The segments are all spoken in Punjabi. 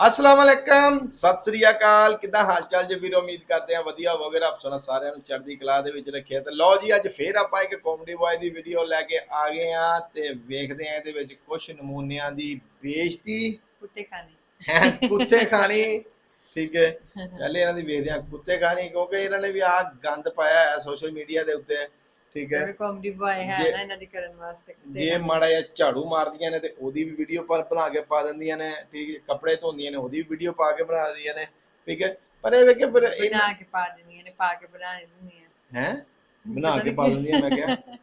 ਅਸਲਾਮ ਅਲੈਕਮ ਸਤਿ ਸ੍ਰੀ ਅਕਾਲ। ਕਿਦਾਂ ਹਾਲ ਚਾਲ ਜੀ ਵੀਰੋ? ਉਮੀਦ ਕਰਦੇ ਆ ਵਧੀਆ ਹੋਵੋਗੇ। ਰੱਬ ਸੁਣਾ ਸਾਰਿਆਂ ਨੂੰ ਚੜ੍ਹਦੀ ਕਲਾ ਦੇ ਵਿੱਚ ਰੱਖਿਆ ਤੇ ਲਓ ਜੀ ਅੱਜ ਫੇਰ ਆਪਾਂ ਇੱਕ ਕਾਮੇਡੀ ਬॉय ਦੀ ਵੀਡੀਓ ਲੈ ਕੇ ਆ ਗਏ ਆ ਤੇ ਵੇਖਦੇ ਆ ਇਹਦੇ ਵਿੱਚ ਕੁਝ ਨਮੂਨਿਆਂ ਦੀ ਬੇਇੱਜ਼ਤੀ। ਕੁੱਤੇ ਖਾਣੇ ਹੈ? ਕੁੱਤੇ ਖਾਣੀ। ਠੀਕ ਹੈ। ਪਹਿਲੇ ਇਹਨਾਂ ਦੀ ਵੇਖਦੇ ਆ ਕੁੱਤੇ ਖਾਣੀ ਕਿਉਂਕਿ ਇਹਨਾਂ ਨੇ ਵੀ ਆ ਗੰਦ ਪਾਇਆ ਹੈ ਸੋਸ਼ਲ ਮੀਡੀਆ ਦੇ ਉੱਤੇ। ਠੀਕ ਹੈ। ਕਾਮੇਡੀ ਬॉय ਹੈ ਨਾ ਇਹਨਾਂ ਦੀ ਕਰਨ ਵਾਸਤੇ ਜੇ। ਮਾੜਾ ਜਿਹਾ ਝਾੜੂ ਮਾਰਦੀਆਂ ਨੇ ਤੇ ਉਹਦੀ ਵੀ ਵੀਡੀਓ ਪਰ ਬਣਾ ਕੇ ਪਾ ਦਿੰਦੀਆਂ ਨੇ ਠੀਕ ਹੈ ਕੱਪੜੇ ਧੋਂਦੀਆਂ ਨੇ ਉਹਦੀ ਵੀ ਵੀਡੀਓ ਪਾ ਕੇ ਬਣਾ ਦਿੰਦੀਆਂ ਨੇ ਠੀਕ ਹੈ। ਪਰ ਇਹ ਵੇ ਕਿ ਫਿਰ ਬਣਾ ਕੇ ਪਾ ਦਿੰਦੀਆਂ ਨੇ ਪਾ ਕੇ ਬਣਾ ਦਿੰਦੀਆਂ। ਹੈ? ਬਣਾ ਕੇ ਪਾ ਦਿੰਦੀਆਂ ਮੈਂ ਕਿਹਾ।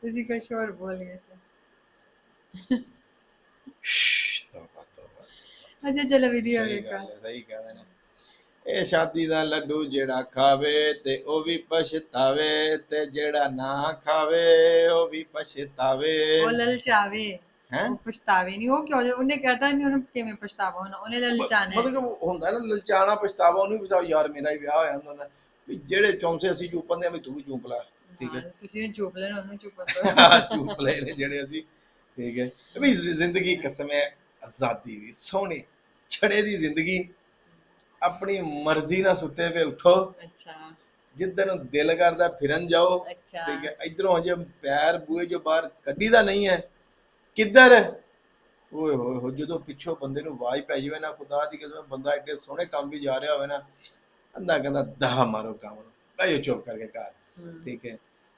ਤੁਸੀਂ ਕੁਝ ਹੋਰ ਬੋਲ ਗਏ ਸੀ। ਤੋਬਾ ਤੋਬਾ ਅੱਛਾ ਚਲੋ ਵੀਡੀਓ ਵੇਖੋ। ਸਹੀ ਕਹਿੰਦੇ ਨੇ। ਇਹ ਸ਼ਾਦੀ ਦਾ ਲੱਡੂ ਜਿਹੜਾ ਖਾਵੇ ਤੇ ਉਹ ਵੀ ਪਛਤਾਵੇ ਤੇ ਜਿਹੜਾ ਨਾ ਖਾਵੇ ਉਹ ਵੀ ਪਛਤਾਵੇ। ਉਹ ਲਲਚਾਵੇ। ਹੈ? ਪਛਤਾਵੇ ਨਹੀਂ ਉਹ ਕਿਉਂ ਉਹਨੇ ਕਹਤਾ ਨਹੀਂ ਉਹਨੂੰ ਕਿਵੇਂ ਪਛਤਾਵਾ ਹੋਣਾ? ਉਹਨੇ ਲਲਚਾਣਾ। ਮਤਲਬ ਹੁੰਦਾ ਨਾ ਲਲਚਾਣਾ ਪਛਤਾਵਾ ਉਹਨੂੰ ਵੀ ਪਛਤਾਵਾ। ਯਾਰ ਮੇਰਾ ਹੀ ਵਿਆਹ ਹੋਇਆ ਹੁੰਦਾ ਨਾ। ਵੀ ਜਿਹੜੇ ਚੌਂਸੇ ਅਸੀਂ ਚੂਪਦੇ ਆ ਵੀ ਤੂੰ ਵੀ ਚੂਪ ਲੈ। ਠੀਕ ਹੈ। ਤੁਸੀਂ ਚੁੱਪ ਲੈਣ ਉਹਨੂੰ ਚੁੱਪ ਲਏ ਨੇ ਜਿਹੜੇ ਅਸੀਂ। ਠੀਕ ਹੈ। ਵੀ ਜ਼ਿੰਦਗੀ ਕਸਮ ਹੈ ਆਜ਼ਾਦੀ ਦੀ ਸੋਹਣੀ ਛੜੇ ਦੀ ਜ਼ਿੰਦਗੀ। ਆਪਣੀ ਮਰਜ਼ੀ ਨਾਲ ਸੁੱਤੇ ਪਏ ਉਠੋ। ਅੱਛਾ। ਜਿੱਦਨ ਦਿਲ ਕਰਦਾ ਫਿਰਨ ਜਾਓ। ਅੱਛਾ। ਠੀਕ ਹੈ ਇਧਰੋਂ ਜੇ ਪੈਰ ਬੂਏ ਜੋ ਬਾਹਰ ਕੱਢੀ ਦਾ ਨਹੀਂ ਹੈ। ਕਿੱਧਰ? ਓਏ ਹੋਏ ਹੋ ਜਦੋਂ ਪਿੱਛੋਂ ਬੰਦੇ ਨੂੰ ਆਵਾਜ਼ ਪੈ ਜਾਵੇ ਨਾ ਖੁਦਾ ਦੀ ਕਸਮ ਬੰਦਾ ਐਡੇ ਸੋਹਣੇ ਕੰਮ ਵੀ ਜਾ ਰਿਹਾ ਹੋਵੇ ਨਾ ਅੰਦਾ ਕਹਿੰਦਾ ਦਾ ਮਾਰੋ ਕੰਮ ਨੂੰ। ਭਾਈ ਚੁੱਪ ਕਰਕੇ ਘਰ। ਹਮ, ਠੀਕ ਹੈ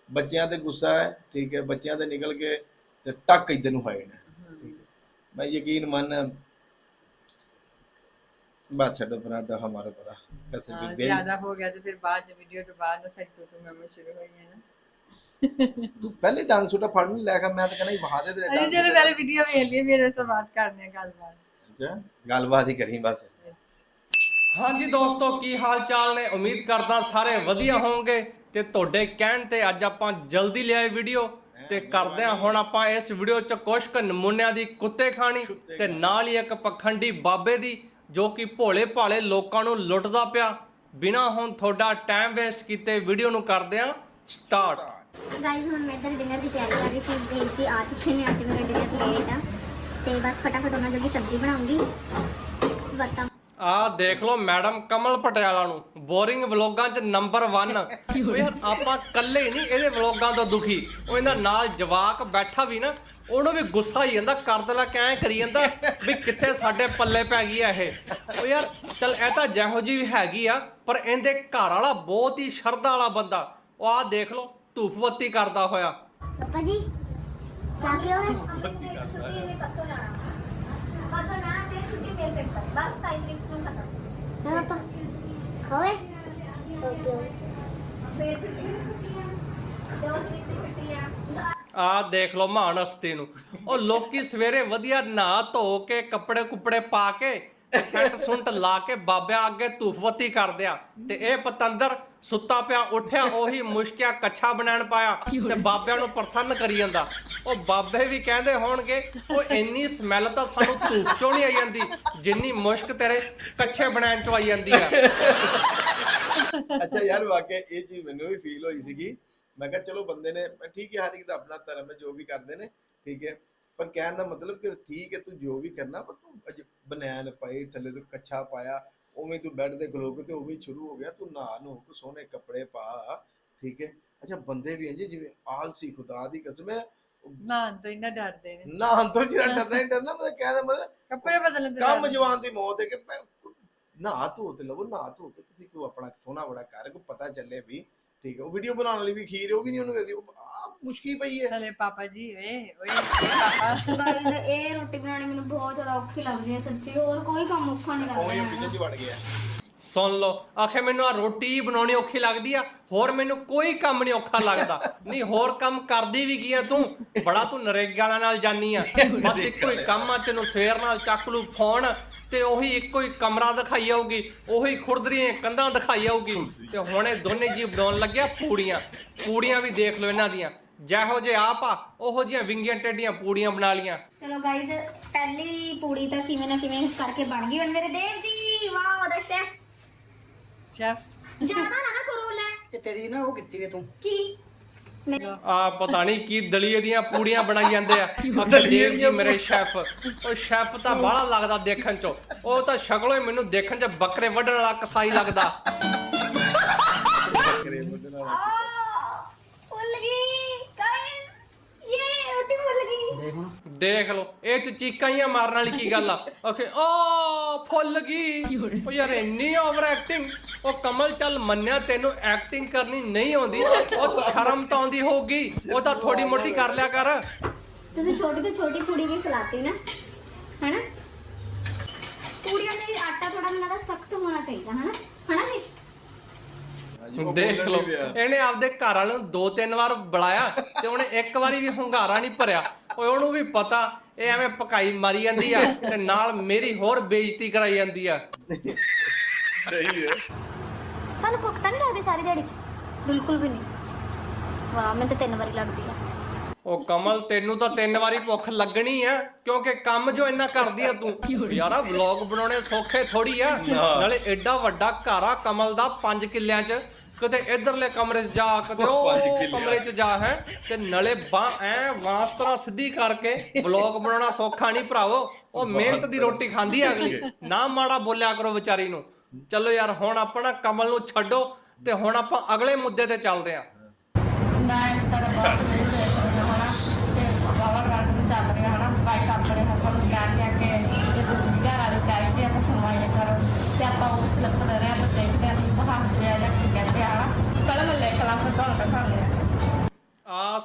ਬੱਚਿਆਂ ਤੇ ਗੁੱਸਾ ਹੈ। ਠੀਕ ਹੈ ਬੱਚਿਆਂ ਤੇ ਨਿਕਲ ਕੇ ਤੇ ਟੱਕ ਇਧਰ ਨੂੰ ਹੋਏ ਨੇ ਹਮ, ਮੈਂ ਯਕੀਨ ਮੰਨ ਬਾਤ ਛੱਡੋ ਪਰਾਂ ਦਾ ਹਮਾਰਾ ਪਰਾ ਕਸੇ ਹਾਂ, ਵੀ ਬੇਲ ਜ਼ਿਆਦਾ ਹੋ ਗਿਆ ਤੇ ਫਿਰ ਬਾਅਦ ਚ ਵੀਡੀਓ ਤੋਂ ਬਾਅਦ ਨਾ ਸਾਡੀ ਤੂੰ ਮੈਂ ਸ਼ੁਰੂ ਹੋਈ ਹੈ ਨਾ। ਤੂੰ ਪਹਿਲੇ ਡਾਂਗ ਛੋਟਾ ਫੜ ਨਹੀਂ ਲੈ ਕੇ ਮੈਂ ਤਾਂ ਕਹਿੰਦਾ ਸੀ ਵਹਾ ਦੇ ਤੇਰੇ ਅਜੀ ਡਾਂਗ ਚਲੋ ਛੋਟਾ। ਪਹਿਲੇ ਵੀਡੀਓ ਵੇਖ ਲਈਏ ਫਿਰ ਉਸ ਤੋਂ ਬਾਅਦ ਕਰਨੇ ਆ ਗੱਲਬਾਤ। ਅੱਛਾ ਗੱਲਬਾਤ ਹੀ ਕਰੀ ਬਸ। ਹਾਂਜੀ ਦੋਸਤੋ ਕੀ ਹਾਲ ਚਾਲ ਨੇ? ਉਮੀਦ ਕਰਦਾ ਸਾਰੇ ਵਧੀਆ ਹੋਵੋਗੇ। ਤੇ ਤੁਹਾਡੇ ਕਹਿਣ ਤੇ ਅੱਜ ਆਪਾਂ ਜਲਦੀ ਲਿਆਏ ਵੀਡੀਓ ਤੇ ਕਰਦੇ ਹਾਂ ਹੁਣ ਆਪਾਂ ਇਸ ਵੀਡੀਓ ਚ ਕੁਝ ਕੁ ਨਮੂਨਿਆਂ ਦੀ ਕੁੱਤੇ ਖਾਣੀ ਤੇ ਨਾਲ ਹੀ ਇੱਕ ਪਖੰਡੀ ਬਾਬੇ ਦੀ। ਜੋ ਕਿ ਭੋਲੇ ਭਾਲੇ ਲੋਕਾਂ ਨੂੰ ਲੁੱਟਦਾ ਪਿਆ। ਬਿਨਾ ਹੁਣ ਤੁਹਾਡਾ ਟਾਈਮ ਵੇਸਟ ਕੀਤੇ ਵੀਡੀਓ ਨੂੰ ਕਰਦੇ ਹਾਂ। ਸਟਾਰਟ ਗਾਈਜ਼ ਹੁਣ ਮੈਂ ਇੱਧਰ ਡਿਨਰ ਦੀ ਤਿਆਰੀ ਕਰ ਰਹੀ ਸੀ। ਦੇਵ ਜੀ ਆ ਚੁੱਕੇ ਨੇ ਅੱਜ ਮੇਰਾ ਡਿਨਰ ਲੇਟ ਆ। ਤੇ ਬਸ ਫਟਾਫਟ ਉਹਨਾਂ ਜੋਗੀ ਸਬਜ਼ੀ ਬਣਾਉਂਗੀ। ਵਰਤਾ ਆ ਦੇਖ ਲਓ ਮੈਡਮ ਕਮਲ ਪਟਿਆਲਾ ਨੂੰ। ਬੋਰਿੰਗ ਵਲੋਗਾਂ 'ਚ ਨੰਬਰ 1 ਉਹ ਯਾਰ ਆਪਾਂ ਕੱਲੇ ਨਹੀਂ ਇਹਦੇ ਵਲੋਗਾਂ ਤੋਂ ਦੁਖੀ। ਉਹ ਇਹਦਾ ਨਾਲ ਜਵਾਕ ਬੈਠਾ ਵੀ ਨਾ ਉਹਨੂੰ ਵੀ ਗੁੱਸਾ ਹੀ ਜਾਂਦਾ ਕਰਦਲਾ ਕਿਵੇਂ ਕਰੀ ਜਾਂਦਾ ਵੀ ਕਿੱਥੇ ਸਾਡੇ ਪੱਲੇ ਪੈ ਗਈ ਆ ਇਹ। ਉਹ ਯਾਰ ਚਲ ਇਹ ਤਾਂ ਜਿਹੋ ਜੀ ਵੀ ਹੈਗੀ ਆ ਪਰ ਇਹਦੇ ਘਰ ਵਾਲਾ ਬਹੁਤ ਹੀ ਸ਼ਰਧਾ ਵਾਲਾ ਬੰਦਾ। ਉਹ ਆ ਦੇਖ ਲਓ ਧੂਫ ਬੱਤੀ ਕਰਦਾ ਹੋਇਆ। ਪਾਪਾ ਜੀ ਚਾਹ ਜਾਣਾ ਫਿਰ ਛੁੱਟੀ ਫਿਰ ਪੇਪਰ ਬਸ ਟਾਈਮ ਲਿਖ ਨੂੰ ਖਤਮ ਹਾਂ ਆ ਦੇਖ ਲਓ ਮਹਾਨ ਹਸਤੀ ਨੂੰ। ਉਹ ਲੋਕੀ ਸਵੇਰੇ ਵਧੀਆ ਨਹਾ ਧੋ ਕੇ ਕੱਪੜੇ ਕੁਪੜੇ ਪਾ ਕੇ ਸੈਂਟ ਸੁੰਟ ਲਾ ਕੇ ਬਾਬਿਆਂ ਅੱਗੇ ਧੂਫਵਤੀ ਕਰਦੇ ਆ। ਤੇ ਇਹ ਪਤੰਦਰ ਸੁੱਤਾ ਪਿਆ ਉੱਠਿਆ ਉਹੀ ਮੁਸ਼ਕਿਆ ਕੱਛਾ ਬਣਾਣ ਪਾਇਆ ਤੇ ਬਾਬਿਆਂ ਨੂੰ ਪ੍ਰਸੰਨ ਕਰੀ ਜਾਂਦਾ। ਉਹ ਬਾਬੇ ਵੀ ਕਹਿੰਦੇ ਹੋਣਗੇ ਉਹ ਇੰਨੀ ਸਮੈਲ ਤਾਂ ਸਾਨੂੰ ਧੂਫ ਚੋਂ ਨਹੀਂ ਆਈ ਜਾਂਦੀ ਜਿੰਨੀ ਮੁਸ਼ਕ ਤੇਰੇ ਕੱਛੇ ਬਣਾਉਣ ਚੋਂ ਆਈ ਜਾਂਦੀ ਆ। ਅੱਛਾ ਯਾਰ ਵਾਕਿਆ ਇਹ ਚੀਜ਼ ਮੈਨੂੰ ਵੀ ਫੀਲ ਹੋਈ ਸੀਗੀ। ਮੈਂ ਕਿਹਾ ਚਲੋ ਬੰਦੇ ਨੇ ਠੀਕ ਹੈ ਹਰ ਇੱਕ ਦਾ ਆਪਣਾ ਧਰਮ ਹੈ ਜੋ ਵੀ ਕਰਦੇ ਨੇ ਠੀਕ ਹੈ। ਪਰ ਕਹਿਣ ਦਾ ਮਤਲਬ ਕਿ ਠੀਕ ਹੈ ਤੂੰ ਜੋ ਵੀ ਕਰਨਾ ਪਰ ਤੂੰ ਅਜ ਬਨੈਣ ਪਾਈ ਥੱਲੇ ਤੋਂ ਕੱਛਾ ਪਾਇਆ ਉਵੇਂ ਤੂੰ ਬੈੱਡ ਤੇ ਖਲੋ ਕੇ ਤੇ ਉਵੇਂ ਸ਼ੁਰੂ ਹੋ ਗਿਆ ਤੂੰ ਨਹਾ ਨੂੰ ਕੇ ਸੋਹਣੇ ਕੱਪੜੇ ਪਾ ਠੀਕ ਹੈ? ਅੱਛਾ ਬੰਦੇ ਵੀ ਇੰਜ ਜਿਵੇਂ ਆਲਸੀ ਖੁਦਾ ਦੀ ਕਸਮ ਹੈ। ਨਾ ਤਾਂ ਇੰਨਾ ਡਰਦੇ ਨੇ। ਨਾ ਅੰਤੋਂ ਜਿਹੜਾ ਡਰਨਾ ਹੀ ਡਰਨਾ ਮਤਲਬ ਕਹਿਣ ਦਾ ਮਤਲਬ ਕੱਪੜੇ ਬਦਲਣ ਦੇ ਕੰਮ ਡਰਦੇ। ਜਵਾਨ ਦੀ ਮੌਤ ਹੈ ਕਿ ਨਾ ਧੋ ਤੇ ਲਵੋ ਨਾ ਧੋ ਕੇ ਤੁਸੀਂ ਕੋਈ ਆਪਣਾ ਸੋਹਣਾ ਬੜਾ ਕਰ ਕੋ ਪਤਾ ਚੱਲੇ ਵੀ ਠੀਕ ਹੈ ਉਹ ਵੀਡੀਓ ਬਣਾਉਣ ਲਈ ਵੀ ਖੀਰ ਉਹ ਵੀ ਨਹੀਂ ਉਹਨੂੰ ਦੇਦੀ ਆ ਮੁਸ਼ਕੀ ਪਈ ਹੈ। ਚਲੇ ਪਾਪਾ ਜੀ ਓਏ ਓਏ ਪਾਪਾ। ਗਾਈਜ਼ ਇਹ ਰੋਟੀ ਬਣਾਉਣੀ ਮੈਨੂੰ ਬਹੁਤ ਜ਼ਿਆਦਾ ਔਖੀ ਲੱਗਦੀ ਹੈ ਸੱਚੀ ਹੋਰ ਕੋਈ ਕੰਮ ਔਖਾ ਨਹੀਂ ਲੱਗਦਾ ਕਿਚਨ 'ਚ ਵੜ ਗਿਆ। ਸੁਣ ਲਓ ਆਖੇ ਮੈਨੂੰ ਆ ਰੋਟੀ ਬਣਾਉਣੀ ਔਖੀ ਲੱਗਦੀ ਆ ਹੋਰ ਮੈਨੂੰ ਕੋਈ ਕੰਮ ਨਹੀਂ ਔਖਾ ਲੱਗਦਾ। ਨਹੀਂ ਹੋਰ ਕੰਮ ਕਰਦੀ ਵੀ ਕੀ ਆ ਤੂੰ? ਬੜਾ ਤੂੰ ਨਰੇਗਾ ਵਾਲਿਆਂ ਨਾਲ ਜਾਨੀ ਆ। ਬਸ ਇੱਕੋ ਹੀ ਕੰਮ ਆ ਤੈਨੂੰ ਸਵੇਰ ਨਾਲ ਚੱਕ ਲੂ ਫੋਨ ਤੇ ਉਹੀ ਇੱਕੋ ਹੀ ਕਮਰਾ ਦਿਖਾਈ ਆਊਗੀ ਉਹੀ ਖੁਰਦਰੀਆਂ ਕੰਧਾਂ ਦਿਖਾਈ ਆਊਗੀ। ਤੇ ਹੁਣ ਇਹ ਦੋਨੇ ਜੀ ਬਣਾਉਣ ਲੱਗਿਆ ਪੂੜੀਆਂ। ਪੂੜੀਆਂ ਵੀ ਦੇਖ ਲਓ ਇਹਨਾਂ ਦੀਆਂ। ਜਿਹੋ ਜੇ ਆਪ ਆ ਉਹੋ ਜੀਆਂ ਵਿੰਗੀਆਂ ਟੇਡੀਆਂ ਪੂੜੀਆਂ ਬਣਾ ਲੀਆਂ ਚਲੋ ਗਾਈਜ਼ ਪਹਿਲੀ ਪੂੜੀ ਤਾਂ ਕਿਵੇਂ ਨਾ ਕਿਵੇਂ ਕਰਕੇ ਬਣ ਗਈ ਹੁਣ ਮੇਰੇ ਦੇਵ ਜੀ। ਵਾਓ ਦਾ ਸ਼ੈਫ ਸ਼ੈਫ ਜ਼ਿਆਦਾ ਨਾ ਨਾ ਕਰੋ ਲੈ। ਤੇ ਤੇਰੀ ਨਾ ਉਹ ਕੀਤੀ ਵੇ ਤੂੰ। ਕੀ? ਆ ਪਤਾ ਨਹੀਂ ਕੀ ਦਲੀਏ ਦੀਆਂ ਪੂੜੀਆਂ ਬਣਾਈ ਜਾਂਦੇ ਆ। ਦਲੀਏ ਦੇਵ ਜੀ ਮੇਰੇ ਸ਼ੈਫ ਉਹ ਸ਼ੈਫ ਤਾਂ ਬਾਹਲਾ ਲੱਗਦਾ ਦੇਖਣ ਚ। ਉਹ ਤਾਂ ਸ਼ਕਲੋਂ ਹੀ ਮੈਨੂੰ ਦੇਖਣ ਚ ਬੱਕਰੇ ਵੱਢਣ ਵਾਲਾ ਕਸਾਈ ਲੱਗਦਾ ਫੁੱਲ ਗਈ ਗਾਇਸ ਇਹ ਰੋਟੀ ਗਈ ਦੇਖ ਲਓ ਇਹ ਚ ਚੀਕਾਂ ਹੀ ਆ ਮਾਰਨ ਵਾਲੀ ਕੀ ਗੱਲ ਆ? ਓਕੇ ਓ ਫੁੱਲ ਗਈ ਉਹ ਯਾਰ ਇੰਨੀ ਓਵਰ ਐਕਟਿੰਗ ਉਹ ਕਮਲ ਚੱਲ ਮੰਨਿਆ ਤੈਨੂੰ ਐਕਟਿੰਗ ਕਰਨੀ ਨਹੀਂ ਆਉਂਦੀ ਉਹ ਸ਼ਰਮ ਤਾਂ ਆਉਂਦੀ ਹੋਊਗੀ ਉਹ ਤਾਂ ਥੋੜੀ ਮੋਟੀ ਕਰ ਲਿਆ ਕਰ। ਤੁਸੀਂ ਛੋਟੀ ਤੋਂ ਛੋਟੀ ਕੁੜੀ ਵੀ ਖਿਲਾਤੀ ਨਾ ਹੈਨਾ? ਪੂੜੀਆਂ ਦੇ ਆਟਾ ਥੋੜਾ ਮੈਨੂੰ ਲੱਗਦਾ ਸਖਤ ਹੋਣਾ ਚਾਹੀਦਾ ਹਨਾ? ਹਨਾ ਜੀ? ਦੇਖ ਲਓ। ਇਹਨੇ ਆਪਦੇ ਘਰ ਵਾਲੇ ਨੂੰ ਦੋ ਤਿੰਨ ਵਾਰ ਬੁਲਾਇਆ ਤੇ ਉਹਨੇ ਇੱਕ ਵਾਰੀ ਵੀ ਹੁੰਗਾਰਾ ਨਹੀਂ ਭਰਿਆ। ਓਏ ਉਹਨੂੰ ਵੀ ਪਤਾ ਇਹ ਐਵੇਂ ਪਕਾਈ ਮਾਰੀ ਜਾਂਦੀ ਆ ਤੇ ਨਾਲ ਮੇਰੀ ਹੋਰ ਬੇਇੱਜ਼ਤੀ ਕਰਾਈ ਜਾਂਦੀ ਆ। ਸਹੀ ਹੈ। ਤੁਹਾਨੂੰ ਭੁੱਖ ਤਾਂ ਨਹੀਂ ਲੱਗਦੀ ਸਾਰੀ ਦਿਹਾੜੀ 'ਚ? ਬਿਲਕੁਲ ਵੀ ਨਹੀਂ। ਵਾਹ ਮੈਨੂੰ ਤਾਂ ਤਿੰਨ ਵਾਰੀ ਲੱਗਦੀ ਆ। ਉਹ ਕਮਲ ਤੈਨੂੰ ਤਾਂ ਤਿੰਨ ਵਾਰੀ ਭੁੱਖ ਲੱਗਣੀ ਆ ਕਿਉਂਕਿ ਕੰਮ ਜੋ ਇੰਨਾ ਕਰਦੀ ਆ ਤੂੰ। ਯਾਰਾ ਵਲੌਗ ਬਣਾਉਣੇ ਸੌਖੇ ਥੋੜੀ ਆ। ਨਾਲੇ ਐਡਾ ਵੱਡਾ ਘਰ ਆ ਕਮਲ ਦਾ 5 ਕਿੱਲਿਆਂ 'ਚ। ਕਿਤੇ ਇਧਰਲੇ ਕਮਰੇ 'ਚ ਜਾ ਕਿਤੇ ਉਹ। ਕਮਰੇ 'ਚ ਜਾ ਹੈ ਤੇ ਨਲੇ ਬਾਹ ਐ ਵਾਂਸ ਤਰ੍ਹਾਂ ਸਿੱਧੀ ਕਰਕੇ ਵਲੌਗ ਬਣਾਉਣਾ ਸੌਖਾ ਨਹੀਂ ਭਰਾਵੋ। ਉਹ ਮਿਹਨਤ ਦੀ ਰੋਟੀ ਖਾਂਦੀ ਆ ਅਗਲੀ। ਨਾ ਮਾੜਾ ਬੋਲਿਆ ਕਰੋ ਵਿਚਾਰੀ ਨੂੰ। ਚਲੋ ਯਾਰ ਹੁਣ ਆਪਣਾ ਕਮਲ ਨੂੰ ਛੱਡੋ ਤੇ ਹੁਣ ਆਪਾਂ ਅਗਲੇ ਮੁੱਦੇ ਤੇ ਚੱਲਦੇ ਆਂ। ਮੈਂ ਸਾਡਾ ਬਹੁਤ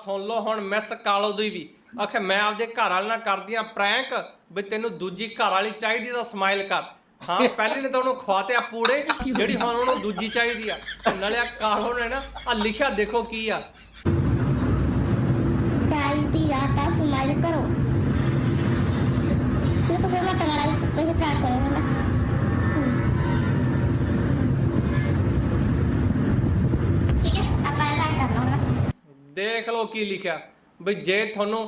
ਸੁਣ ਲਓ ਹੁਣ ਮਿਸ ਕਾਲੋ ਦੀ ਵੀ। ਆਖੇ, ਮੈਂ ਆਪਦੇ ਘਰ ਵਾਲੇ ਨਾਲ ਕਰਦੀ ਆ ਪ੍ਰੈਂਕ ਵੀ ਤੈਨੂੰ ਦੂਜੀ ਘਰ ਵਾਲੀ ਚਾਹੀਦੀ ਤਾਂ ਸਮਾਈਲ ਕਰ। ਹਾਂ, ਪਹਿਲੇ ਨੇ ਤਾਂ ਉਹਨੂੰ ਖਵਾਤੇ ਪੂੜੇ, ਜਿਹੜੀ ਹੁਣ ਉਹਨੂੰ ਦੂਜੀ ਚਾਹੀਦੀ ਆ। ਤੇ ਨਾਲੇ ਆ ਕਾਲੋ ਨੇ ਨਾ ਆ ਲਿਖਿਆ ਦੇਖੋ ਕੀ ਆ। ਦੇਖ ਲਓ ਕੀ ਲਿਖਿਆ। ਵੀ ਜੇ ਤੁਹਾਨੂੰ